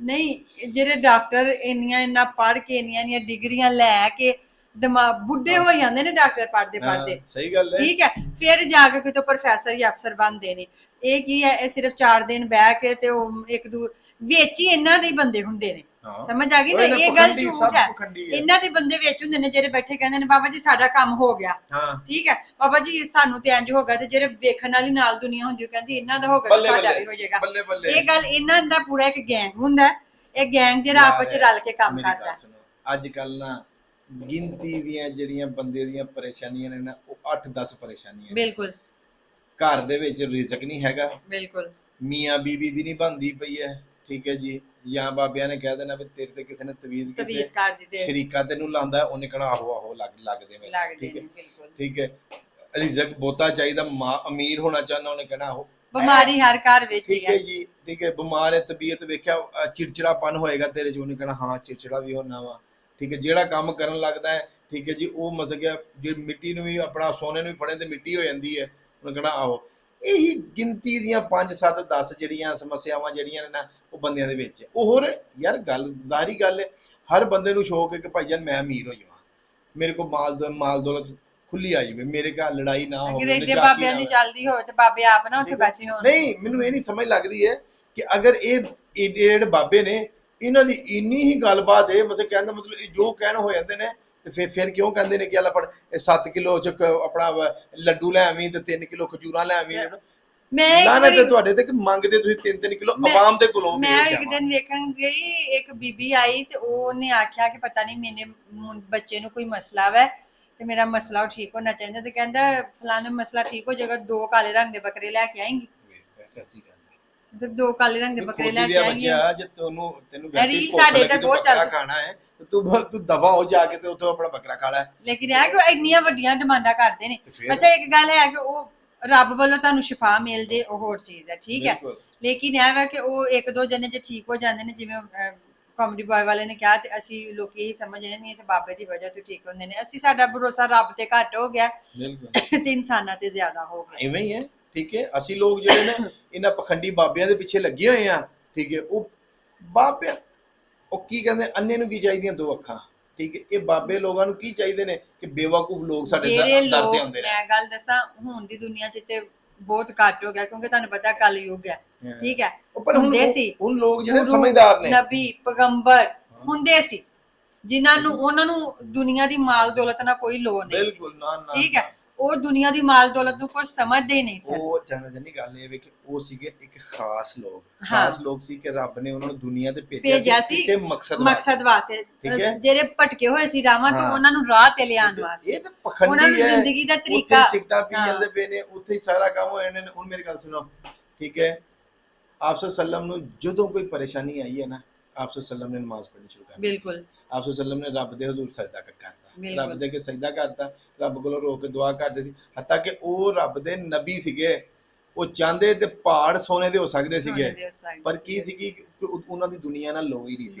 ਨਹੀਂ ਜਿਹੜੇ ਡਾਕਟਰ ਇੰਨੀਆਂ ਇੰਨਾ ਪੜ੍ਹ ਕੇ ਇੰਨੀਆਂ ਇੰਨੀਆਂ ਡਿਗਰੀਆਂ ਲੈ ਕੇ ਦਿਮਾਗ ਬੁੱਢੇ ਹੋ। ਜਾਂਦੇ ਨੇ ਡਾਕਟਰ ਪੜ੍ਹਦੇ ਪੜ੍ਹਦੇ। ਸਹੀ ਗੱਲ ਹੈ। ਠੀਕ ਹੈ ਫਿਰ ਜਾ ਕੇ ਕਿਤੋਂ ਪ੍ਰੋਫੈਸਰ ਜਾਂ ਅਫਸਰ ਬਣਦੇ ਨੇ। ਇਹ ਕੀ ਹੈ ਇਹ ਸਿਰਫ 4 ਦਿਨ ਬਹਿ ਕੇ ਤੇ ਉਹ ਇੱਕ ਦੂ ਵਿੱਚ ਹੀ ਇਹਨਾਂ ਦੇ ਹੀ ਬੰਦੇ ਹੁੰਦੇ ਨੇ। ਹਾਂ। ਸਮਝ ਆ ਗਈ ਨਾ? ਉਹ ਇਹਨਾਂ ਇਹ ਗੱਲ ਪਖੰਡੀ, ਝੂਠ ਸਭ ਹੈ। ਪਖੰਡੀ ਹੈ। ਇਹਨਾਂ ਦੇ ਬੰਦੇ ਵਿੱਚ ਹੁੰਦੇ ਨੇ ਜਿਹੜੇ ਬੈਠੇ ਕਹਿੰਦੇ ਨੇ ਬਾਬਾ ਜੀ ਸਾਡਾ ਕੰਮ ਹੋ ਗਿਆ। ਹਾਂ। ਠੀਕ ਹੈ? ਬਾਬਾ ਜੀ ਸਾਨੂੰ ਤੇ ਇੰਜ ਹੋ ਗਿਆ ਤੇ ਜਿਹੜੇ ਵੇਖਣ ਵਾਲੀ ਨਾਲ ਦੁਨੀਆ ਹੁੰਦੀ ਉਹ ਕਹਿੰਦੀ ਇਹਨਾਂ ਦਾ ਹੋ ਗਿਆ ਤੇ ਸਾਡਾ ਵੀ ਬੱਲੇ ਹੋ ਜਾਏਗਾ। ਬੱਲੇ ਬੱਲੇ। ਇਹ ਗੱਲ ਇਹਨਾਂ ਦਾ ਪੂਰਾ ਇੱਕ ਗੈਂਗ ਹੁੰਦਾ ਹੈ। ਇਹ ਗੈਂਗ ਜਿਹੜਾ ਆਪਸ ਵਿੱਚ ਰਲ ਕੇ ਕੰਮ ਮੇਰੀ ਗੱਲ ਕਰਦਾ ਹੈ। ਸੁਣੋ ਅੱਜ ਕੱਲ ਨਾ ਗਿਣਤੀ ਦੀਆਂ ਜਿਹੜੀਆਂ ਬੰਦੇ ਦੀਆਂ ਪਰੇਸ਼ਾਨੀਆਂ ਨੇ ਨਾ ਉਹ 8-10 ਪਰੇਸ਼ਾਨੀਆਂ ਨੇ। ਬਿਲਕੁਲ। ਘਰ ਦੇ ਵਿੱਚ ਰਿਜ਼ਕ ਨਹੀਂ ਹੈਗਾ। ਬਿਲਕੁਲ। ਮੀਆਂ ਬੀਬੀ ਦੀ ਨਹੀਂ ਬੰਦੀ ਪਈ ਹੈ। ਠੀਕ ਹੈ ਜੀ। ਜਾਂ ਬਾਬਿਆਂ ਨੇ ਕਹਿ ਦੇਣਾ ਵੀ ਤੇਰੇ ਤੇ ਕਿਸੇ ਨੇ ਤਵੀਜ਼ ਕੀਤੀ ਤਵੀਜ਼ ਕਰ ਦਿੱਤੇ। ਸ਼ਰੀਕਾ ਤੈਨੂੰ ਲਾਂਦਾ ਉਹਨੇ ਕਹਣਾ ਆਹੋ ਆਹੋ ਲੱਗ ਲੱਗਦੇ ਲੱਗਦੇ ਠੀਕ ਨੇ ਹੈ ਬਿਲਕੁਲ। ਠੀਕ ਹੈ? ਰਿਜ਼ਕ ਬਹੁਤਾ ਚਾਹੀਦਾ ਮਾਂ ਅਮੀਰ ਹੋਣਾ ਚਾਹੁੰਦਾ ਉਹਨੇ ਕਹਿਣਾ ਆਹੋ ਬਿਮਾਰੀ ਹਰ ਘਰ ਵਿੱਚ ਹੀ ਠੀਕ ਹੈ ਹੈ। ਜੀ ਠੀਕ ਹੈ ਬਿਮਾਰ ਹੈ ਤਬੀਅਤ ਵੇਖਿਆ ਅ, ਚਿੜਚਿੜਾਪਨ ਹੋਏਗਾ ਤੇਰੇ ਚ ਉਹਨੇ ਕਹਿਣਾ ਹਾਂ ਚਿੜਚਿੜਾ ਵੀ ਹੋਣਾ ਵਾ। ਠੀਕ ਹੈ ਜਿਹੜਾ ਕੰਮ ਕਰਨ ਲੱਗਦਾ ਹੈ ਠੀਕ ਹੈ ਜੀ ਉਹ ਮਤਲਬ ਕਿ ਜੇ ਮਿੱਟੀ ਨੂੰ ਵੀ ਆਪਣਾ ਸੋਨੇ ਨੂੰ ਵੀ ਫੜੇ ਤੇ ਮਿੱਟੀ ਹੋ ਜਾਂਦੀ ਹੈ ਉਹਨੇ ਕਹਿਣਾ ਆਹੋ। ਇਹੀ ਗਿਣਤੀ ਦੀਆਂ 5 7 10 ਜਿਹੜੀਆਂ ਸਮੱਸਿਆਵਾਂ ਜਿਹੜੀਆਂ ਨੇ ਨਾ ਉਹ ਬੰਦਿਆਂ ਦੇ ਵਿੱਚ। ਉਹ ਹੋਰ ਯਾਰ ਗੱਲ ਦਾਰੀ ਗੱਲ ਹੈ ਹਰ ਬੰਦੇ ਨੂੰ ਸ਼ੌਕ ਹੈ ਕਿ ਭਾਈ ਜਾਨ ਮੈਂ ਅਮੀਰ ਹੋ ਜਾਵਾਂ ਮੇਰੇ ਕੋਲ ਮਾਲ ਦੋ ਮਾਲ ਦੌਲਤ ਖੁੱਲੀ ਆ ਜਾਵੇ ਮੇਰੇ ਘਰ ਲੜਾਈ ਨਾ ਹੋਵੇ ਅੰਗਰੇਜ਼ੇ ਬਾਬਿਆਂ ਦੀ। ਚੱਲਦੀ ਹੋਵੇ ਤੇ ਬਾਬੇ ਆਪ ਨਾ ਉੱਥੇ। ਬੈਠੇ ਹੋਣ ਨਹੀਂ ਮੈਨੂੰ ਇਹ ਨਹੀਂ ਸਮਝ ਲੱਗਦੀ ਹੈ ਕਿ ਅਗਰ ਇਹ ਇਹ ਜਿਹੜੇ ਬਾਬੇ ਨੇ ਇਹਨਾਂ ਦੀ ਇੰਨੀ ਹੀ ਗੱਲਬਾਤ ਹੈ ਮਤਲਬ ਕਹਿਣ ਦਾ ਮਤਲਬ ਇਹ ਜੋ ਕਹਿਣ ਹੋ ਜਾਂਦੇ ਨੇ ਤੇ ਫਿਰ ਫਿਰ ਕਿਉਂ ਕਹਿੰਦੇ ਨੇ ਕਿ ਅੱਲਾ ਇਹ 7 ਕਿਲੋ ਚ ਕ- ਆਪਣਾ ਲੱਡੂ ਲੈ ਆਵੀਂ ਤੇ 3 ਕਿਲੋ ਖਜੂਰਾਂ ਲੈ ਆਵੀਂ ਮੈਂ ਇੱਕ ਲਾਣਾ ਤੇ ਵਾਰੀ- ਤੁਹਾਡੇ ਤੇ ਕਿ ਮੰਗਦੇ ਤੁਸੀਂ 3-3 ਕਿਲੋ? ਮੈਂ- ਆਵਾਮ ਦੇ ਕੋਲੋਂ ਮੈਂ ਵੇਚ ਇੱਕ ਆਵਾਂ। ਦਿਨ ਵੇਖਣ ਗਈ ਇੱਕ ਬੀਬੀ ਆਈ ਤੇ ਉਹਨੇ ਆਖਿਆ ਕਿ ਪਤਾ ਨਹੀਂ ਮੇਰੇ ਮੁੰ- ਬੱਚੇ ਨੂੰ ਕੋਈ ਮਸਲਾ ਵੈ ਤੇ ਮੇਰਾ ਮਸਲਾ ਉਹ ਠੀਕ ਹੋਣਾ ਚਾਹੀਦਾ ਤੇ ਕਹਿੰਦਾ ਫਲਾਣਾ ਮਸਲਾ ਠੀਕ ਹੋ ਜਾਏਗਾ ਦੋ ਕਾਲੇ ਰੰਗ ਦੇ ਬੱਕਰੇ ਲੈ ਕੇ ਆਏਂਗੀ। ਤੇ ਦੋ ਕਾਲੇ ਰੰਗ ਦੇ ਬੱਕਰੇ ਲੈ ਕੇ ਆਏਂਗੀ ਬੱਚਾ ਜੇ ਤੈਨੂੰ ਤੈਨੂੰ ਰੀਲ ਭੁੱਖ ਸਾਡੇ ਇੱਧਰ ਤੂੰ ਬਹੁਤ ਬੱਕਰਾ ਚੱਲਦੀ। ਖਾਣਾ ਹੈ ਤੇ ਤੂੰ ਬਸ ਤੂੰ ਦਵਾ ਹੋ ਜਾ ਕੇ ਤੇ ਉੱਥੋਂ ਆਪਣਾ ਬੱਕਰਾ ਖਾ ਲੈ। ਲੇਕਿਨ ਇਹ ਕਿ ਉਹ ਇੰਨੀਆਂ ਵੱਡੀਆਂ ਡਿਮਾਂਡਾਂ ਕਰਦੇ ਨੇ। ਤੇ ਫਿਰ? ਅੱਛਾ ਇੱਕ ਗੱਲ ਹੈ ਕਿ ਉਹ ਰੱਬ ਵੱਲੋਂ ਤੁਹਾਨੂੰ ਸ਼ਿਫਾ ਮਿਲ ਜੇ ਉਹ ਹੋਰ ਚੀਜ਼ ਹੈ ਠੀਕ ਹੈ। ਬਿਲਕੁਲ। ਲੇਕਿਨ ਇਹ ਹੈ ਕਿ ਉਹ ਇੱਕ ਦੋ ਜਣੇ ਜੇ ਠੀਕ ਹੋ ਜਾਂਦੇ ਨੇ ਜਿਵੇਂ ਕਾਮੇਡੀ ਬॉय ਵਾਲੇ ਨੇ ਕਿਹਾ ਤੇ ਅਸੀਂ ਲੋਕੀ ਇਹੀ ਸਮਝ ਰਹੇ ਨਹੀਂ ਇਸ ਬਾਬੇ ਦੀ ਵਜ੍ਹਾ ਤੋਂ ਠੀਕ ਹੁੰਦੇ ਨੇ। ਅਸੀਂ ਸਾਡਾ ਭਰੋਸਾ ਰੱਬ ਤੇ ਘੱਟ ਹੋ ਗਿਆ। ਬਿਲਕੁਲ। ਤੇ ਇਨਸਾਨਾਂ ਤੇ ਜ਼ਿਆਦਾ ਹੋ ਗਿਆ। ਐਵੇਂ ਹੀ ਹੈ। ਠੀਕ ਹੈ? ਅਸੀਂ ਲੋਕ ਜਿਹੜੇ ਨੇ ਇਹਨਾਂ ਪਖੰਡੀ ਬਾਬਿਆਂ ਦੇ ਪਿੱਛੇ ਲੱਗੇ ਹੋਏ ਆ ਠੀਕ ਹੈ? ਉਹ ਬਾਬਿਆਂ ਉਹ ਕੀ ਕਹਿੰਦੇ ਅੰਨੇ ਨੂੰ ਕੀ ਚਾਹੀਦੀਆਂ ਦੋ ਅੱਖਾਂ? ਠੀਕ ਹੈ? ਇਹ ਬਾਬੇ ਲੋਕਾਂ ਨੂੰ ਕੀ ਚਾਹੀਦੇ ਨੇ ਕਿ ਬੇਵਕੂਫ ਲੋਕ ਸਾਡੇ ਦਰ ਦਰ ਲੋਕ ਤੇ ਆਉਂਦੇ ਨੇ? ਮੈਂ ਗੱਲ ਦੱਸਾਂ ਹੁਣ ਦੀ ਦੁਨੀਆ 'ਚ ਤੇ ਬਹੁਤ ਘੱਟ ਹੋ ਗਿਆ ਕਿਉਂਕਿ ਤੁਹਾਨੂੰ ਪਤਾ ਕਲ ਯੁੱਗ ਹੈ। ਠੀਕ ਹੈ? ਪਰ ਹੁਣ ਹੁੰਦੇ ਸੀ। ਹੁਣ ਲੋਕ ਜਿਹੜੇ ਸਮਝਦਾਰ ਨੇ। ਨਬੀ ਪੈਗੰਬਰ ਹੁੰਦੇ ਸੀ ਜਿਨ੍ਹਾਂ ਨੂੰ ਉਹਨਾਂ ਨੂੰ ਦੁਨੀਆ ਦੀ ਮਾਲ ਦੌਲਤ ਨਾਲ ਕੋਈ ਲੋੜ ਨਹੀਂ ਬਿਲਕੁਲ ਨਾ ਨਾ ਠੀਕ ਹੈ? ਉਹ ਦੁਨੀਆ ਦੀ ਮਾਲ ਦੌਲਤ ਨੂੰ ਕੁਝ ਸਮਝਦੇ ਹੀ ਨਹੀਂ ਸਨ ਉਹ ਜਾਣਾ ਜਾਨੀ ਗੱਲ ਇਹ ਵੇ ਕਿ ਉਹ ਸੀਗੇ ਇੱਕ ਖਾਸ ਲੋਕ। ਹਾਂ। ਖਾਸ ਲੋਕ ਸੀ ਕਿ ਰੱਬ ਨੇ ਉਹਨਾਂ ਨੂੰ ਦੁਨੀਆ ਤੇ ਭੇਜਿਆ ਭੇਜਿਆ ਸੀ ਸੀ ਕਿਸੇ ਮਕਸਦ ਵਾਸਤੇ ਮਕਸਦ ਵਾਸਤੇ। ਠੀਕ ਹੈ। ਜਿਹੜੇ ਭਟਕੇ ਹੋਏ ਸੀ ਰਾਵਾਂ ਤੋਂ ਹਾਂ। ਉਹਨਾਂ ਨੂੰ ਰਾਹ ਤੇ ਲਿਆਉਣ ਵਾਸਤੇ। ਇਹ ਤਾਂ ਉਹਨਾਂ ਪਖੰਡੀ ਦੀ ਹੈ। ਜ਼ਿੰਦਗੀ ਦਾ ਉੱਥੇ ਤਰੀਕਾ। ਸਿਗਟਾਂ ਪੀ ਹਾਂ। ਜਾਂਦੇ ਪਏ ਨੇ ਉੱਥੇ ਹੀ ਸਾਰਾ ਕੰਮ ਹੋ ਜਾਣੇ ਨੇ। ਹੁਣ ਮੇਰੀ ਗੱਲ ਸੁਣੋ। ਠੀਕ ਹੈ? ਆਪ ਸੱਲਮ ਨੂੰ ਜਦੋਂ ਕੋਈ ਪਰੇਸ਼ਾਨੀ ਆਈ ਹੈ ਨਾ ਆਪ ਸੱਲਮ ਨੇ ਨਮਾਜ਼ ਪੜ੍ਹਨੀ ਸ਼ੁਰੂ ਕਰ ਦਿੱਤੀ। ਬਿਲਕੁਲ। ਆਪ ਸੱਲਮ ਨੇ ਰੱਬ ਦੇ ਹਜ਼ੂਰ ਸਜਦਾ ਕ- ਕਰਤਾ ਬਿਲਕੁਲ। ਰੱਬ ਦੇ ਕੇ ਸਜਦਾ ਕਰਤਾ ਰੱਬ ਕੋਲੋਂ ਰੋ ਕੇ ਦੁਆ ਕਰਦੇ ਸੀ। ਹੱਤਾ ਕਿ ਉਹ ਰੱਬ ਦੇ ਨਬੀ ਸੀਗੇ। ਉਹ ਚਾਹੁੰਦੇ ਤੇ ਪਹਾੜ ਸੋਨੇ ਦੇ ਹੋ ਸਕਦੇ ਸੀਗੇ। ਪਰ ਕੀ ਸੀ ਕਿ ਉਹਨਾਂ ਦੀ ਦੁਨੀਆ ਨਾਲ ਲੋਈ ਨਹੀਂ ਸੀ।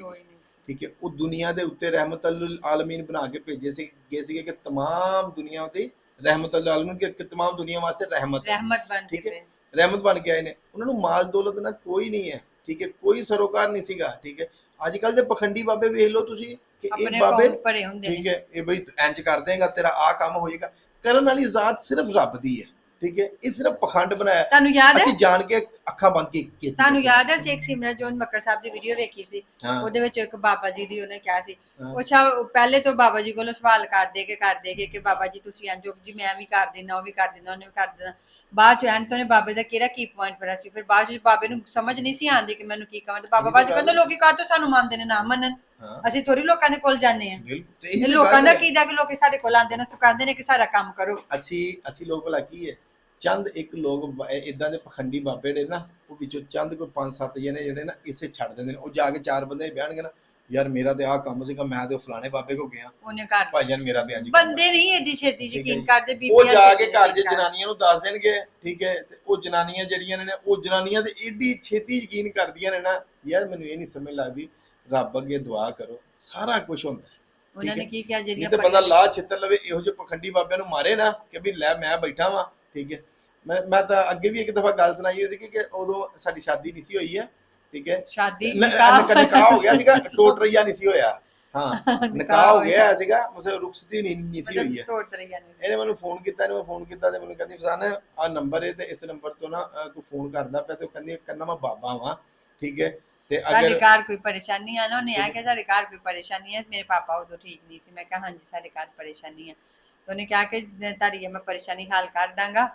ਠੀਕ ਹੈ ਉਹ ਦੁਨੀਆ ਦੇ ਉੱਤੇ ਰਹਿਮਤੁਲ ਆਲਮੀਨ ਬਣਾ ਕੇ ਭੇਜੇ ਸੀ ਗਏ ਸੀਗੇ ਕਿ ਤਮਾਮ ਦੁਨੀਆ ਉਤੇ ਰਹਿਮਤੁਲ ਆਲਮੀਨ ਕਿ ਤਮਾਮ ਦੁਨੀਆ ਵਾਸਤੇ ਰਹਿਮਤ ਰਹਿਮਤ ਬਣ ਠੀਕ ਹੈ ਰਹਿਮਤ ਬਣ ਕੇ ਆਏ ਨੇ। ਉਹਨਾਂ ਨੂੰ ਮਾਲ ਦੌਲਤ ਨਾਲ ਕੋਈ ਨਹੀਂ ਹੈ। ਠੀਕ ਹੈ ਕੋਈ ਸਰੋਕਾਰ ਨਹੀਂ ਸੀਗਾ। ਠੀਕ ਹੈ ਅੱਜ ਕੱਲ ਦੇ ਪਖੰਡੀ ਬਾਬੇ ਵੇਖ ਲਓ ਤੁਸੀਂ। ਕਿ ਇਹ ਬਾਬੇ ਭਰੇ ਹੁੰਦੇ ਠੀਕ ਹੈ ਇਹ ਬਈ ਇੰਜ ਕਰ ਦੇਗਾ ਤੇਰਾ ਆ ਕੰਮ ਹੋਏਗਾ। ਕਰਨ ਵਾਲੀ ਜ਼ਾਤ ਸਿਰਫ ਰੱਬ ਦੀ ਹੈ ਠੀਕ ਹੈ ਇਹ ਸਿਰਫ ਪਖੰਡ ਬਣਾਇਆ। ਤੁਹਾਨੂੰ ਯਾਦ ਹੈ? ਅਸੀਂ ਜਾਣ ਕੇ ਅੱਖਾਂ ਬੰਦ ਕੀ ਕੀਤੀ ਤੁਹਾਨੂੰ ਯਾਦ ਹੈ ਸ਼ੇਖ ਸਿਮਰਨ ਜੋਨ ਮੱਕਰ ਸਾਹਿਬ ਦੀ ਵੀਡੀਓ ਵੇਖੀ ਸੀ। ਉਹਦੇ ਵਿੱਚ ਇੱਕ ਬਾਬਾ ਜੀ ਦੀ ਉਹਨੇ ਕਿਹਾ ਸੀ। ਉਹ ਪਹਿਲੇ ਤੋਂ ਬਾਬਾ ਜੀ ਕੋਲੋਂ ਸਵਾਲ ਕਰਦੇ ਕੇ ਕਰਦੇ ਕੇ ਕਿ ਬਾਬਾ ਜੀ ਤੁਸੀਂ ਅੰਜੋਗ ਜੀ ਮੈਂ ਵੀ ਕਰ ਦਿੰਦਾ ਉਹ ਵੀ ਕਰ ਦਿੰਦਾ ਉਹਨੇ ਵੀ ਕਰ ਦਿੰਦਾ। ਬਾਅਦ ਚ ਐਨ ਤੋਂ ਨੇ ਬਾਬੇ ਦਾ ਕਿਹੜਾ ਕੀ ਪੁਆਇੰਟ ਪੜਾ ਸੀ? ਫਿਰ ਬਾਅਦ ਚ ਬਾਬੇ ਨੂੰ ਸਮਝ ਨਹੀਂ ਸੀ ਆਉਂਦੀ ਕਿ ਮੈਨੂੰ ਕੀ ਕਹਾਂ ਤੇ ਬਾਬਾ ਬਾਜੀ ਕਹਿੰਦੇ ਲੋਕੀ ਕਾਹ ਤੋਂ ਸਾਨੂੰ ਮੰਨਦੇ ਨੇ ਨਾ ਮੰਨਣ? ਹਾਂ ਅਸੀਂ ਥੋੜੀ ਲੋਕਾਂ ਦੇ ਕੋਲ ਜਾਂਦੇ ਆ ਬਿਲਕੁਲ ਤੇ ਇਹ ਇਹੀ ਲੋਕਾਂ ਗੱਲ ਦਾ ਹੈ। ਕੀ ਦਾ ਕਿ ਲੋਕੀ ਸਾਡੇ ਕੋਲ ਆਉਂਦੇ ਨੇ ਤੇ ਕਹਿੰਦੇ ਨੇ ਕਿ ਸਾਡਾ ਕੰਮ ਕਰੋ ਅਸੀਂ ਅਸੀਂ ਲੋਕ ਭਲਾ ਕੀ ਹੈ ਚੰਦ ਇੱਕ ਲੋਕ ਇਦਾਂ ਦੇ ਪਖੰਡੀ ਬਾਬੇ ਜਿਹੜੇ ਨਾ ਉਹ ਵਿੱਚੋਂ ਚੰਦ ਕੋਈ ਪੰਜ ਸੱਤ ਜਣੇ ਜਿਹੜੇ ਨਾ ਇਸੇ ਛੱਡ ਦਿੰਦੇ ਨੇ ਉਹ ਜਾ ਕੇ ਚਾਰ ਬੰਦੇ ਬਿਆਨਗੇ ਨਾ ਯਾਰ ਮੇਰਾ ਤੇ ਆਹ ਕੰਮ ਸੀਗਾ ਮੈਂ ਤੇ ਉਹ ਫਲਾਣੇ ਬਾਬੇ ਕੋ ਗਿਆ ਉਹਨੇ ਘਰ ਭਾਈਜਾਨ ਮੇਰਾ ਤੇ ਕੰਮ ਬੰਦੇ ਨਹੀਂ ਏਡੀ ਛੇਤੀ ਠੀਕ ਹੈ ਯਕੀਨ ਜੀ। ਕਰਦੇ ਉਹ ਬੀਬੀਆਂ ਜਾ ਕੇ ਛੇਤੀ ਘਰ ਦੇ। ਜਨਾਨੀਆਂ ਨੂੰ ਦੱਸ ਦੇਣਗੇ ਠੀਕ ਹੈ ਤੇ ਉਹ ਜਨਾਨੀਆਂ ਜਿਹੜੀਆਂ ਨੇ ਉਹ ਜਨਾਨੀਆਂ ਤੇ ਏਡੀ ਛੇਤੀ ਯਕੀਨ ਕਰਦੀਆਂ ਨੇ ਨਾ ਯਾਰ ਮੈਨੂੰ ਇਹ ਨਹੀਂ ਸਮਝ ਲੱਗਦੀ ਰੱਬ ਅੱਗੇ ਦੁਆ ਕਰੋ ਸਾਰਾ ਕੁਝ ਹੁੰਦਾ ਹੈ। ਉਹਨਾਂ ਨੇ ਕੀ ਕਿਹਾ? ਜਿਹੜੀਆਂ ਤੇ ਬੰਦਾ ਲਾ ਛਿੱਤਰ ਲਵੇ ਇਹੋ ਜਿਹੇ ਪਖੰਡੀ ਬਾਬਿਆਂ ਨੂੰ ਮਾਰੇ ਨਾ ਕਿ ਵੀ ਲੈ ਮੈਂ ਬੈਠਾ ਵਾਂ ਠੀਕ ਹੈ? ਮੈਂ ਮੈਂ ਤਾਂ ਅੱਗੇ ਵੀ ਇੱਕ ਦਫਾ ਗੱਲ ਸੁਣਾਈ ਹੋਈ ਸੀ ਕਿ ਉਦੋਂ ਸਾਡੀ ਸ਼ਾਦੀ ਨਹੀਂ ਸੀ ਹੋਈ ਹੈ ਠੀਕ ਹੈ? ਸ਼ਾਦੀ ਨਿਕਾਹ ਨਿਕਾਹ ਹੋ ਗਿਆ ਸੀਗਾ ਟੋਟਰੀਆ ਨਹੀਂ ਸੀ ਹੋਇਆ। ਹਾਂ ਨਿਕਾਹ ਹੋ। ਗਿਆ ਸੀਗਾ ਮਸੇ ਰੁਖਸਤੀ ਨਹੀਂ ਨਹੀਂ ਸੀ ਹੋਈ ਹੈ। ਤੋੜ ਤਰੀਆ ਨਹੀਂ ਇਹਨੇ ਮੈਨੂੰ ਫੋਨ ਕੀਤਾ ਇਹਨੇ ਮੈਂ ਫੋਨ ਕੀਤਾ ਤੇ ਮੈਨੂੰ ਕਹਿੰਦੀ ਫਸਾਨ ਆ ਨੰਬਰ ਹੈ ਤੇ ਇਸ ਨੰਬਰ ਤੋਂ ਨਾ ਕੋਈ ਫੋਨ ਕਰਦਾ ਪਿਆ ਤੇ ਉਹ ਕਹਿੰਦੀ ਕਹਿੰਦਾ ਮੈਂ ਬਾਬਾ ਵਾਂ ਠੀਕ ਹੈ? ਤੇ ਤੁਹਾਡੇ ਅਗਰ ਘਰ ਕੋਈ ਪਰੇਸ਼ਾਨੀ ਆ ਨਾ ਉਹਨੇ ਆ ਕਿ ਤੁਹਾਡੇ ਘਰ ਕੋਈ ਪਰੇਸ਼ਾਨੀ ਹੈ ਮੇਰੇ ਪਾਪਾ ਉਦੋਂ ਠੀਕ ਨਹੀਂ ਸੀ। ਮੈਂ ਕਿਹਾ ਹਾਂਜੀ ਸਾਡੇ ਘਰ ਪਰੇਸ਼ਾਨੀ ਹੈ ਤੇ ਉਹਨੇ ਕਿਹਾ ਕਿ ਜ- ਤੁਹਾਡੀ ਇਹ ਮੈਂ ਪਰੇਸ਼ਾਨੀ ਹੱਲ ਕਰ ਦਾਂਗਾ।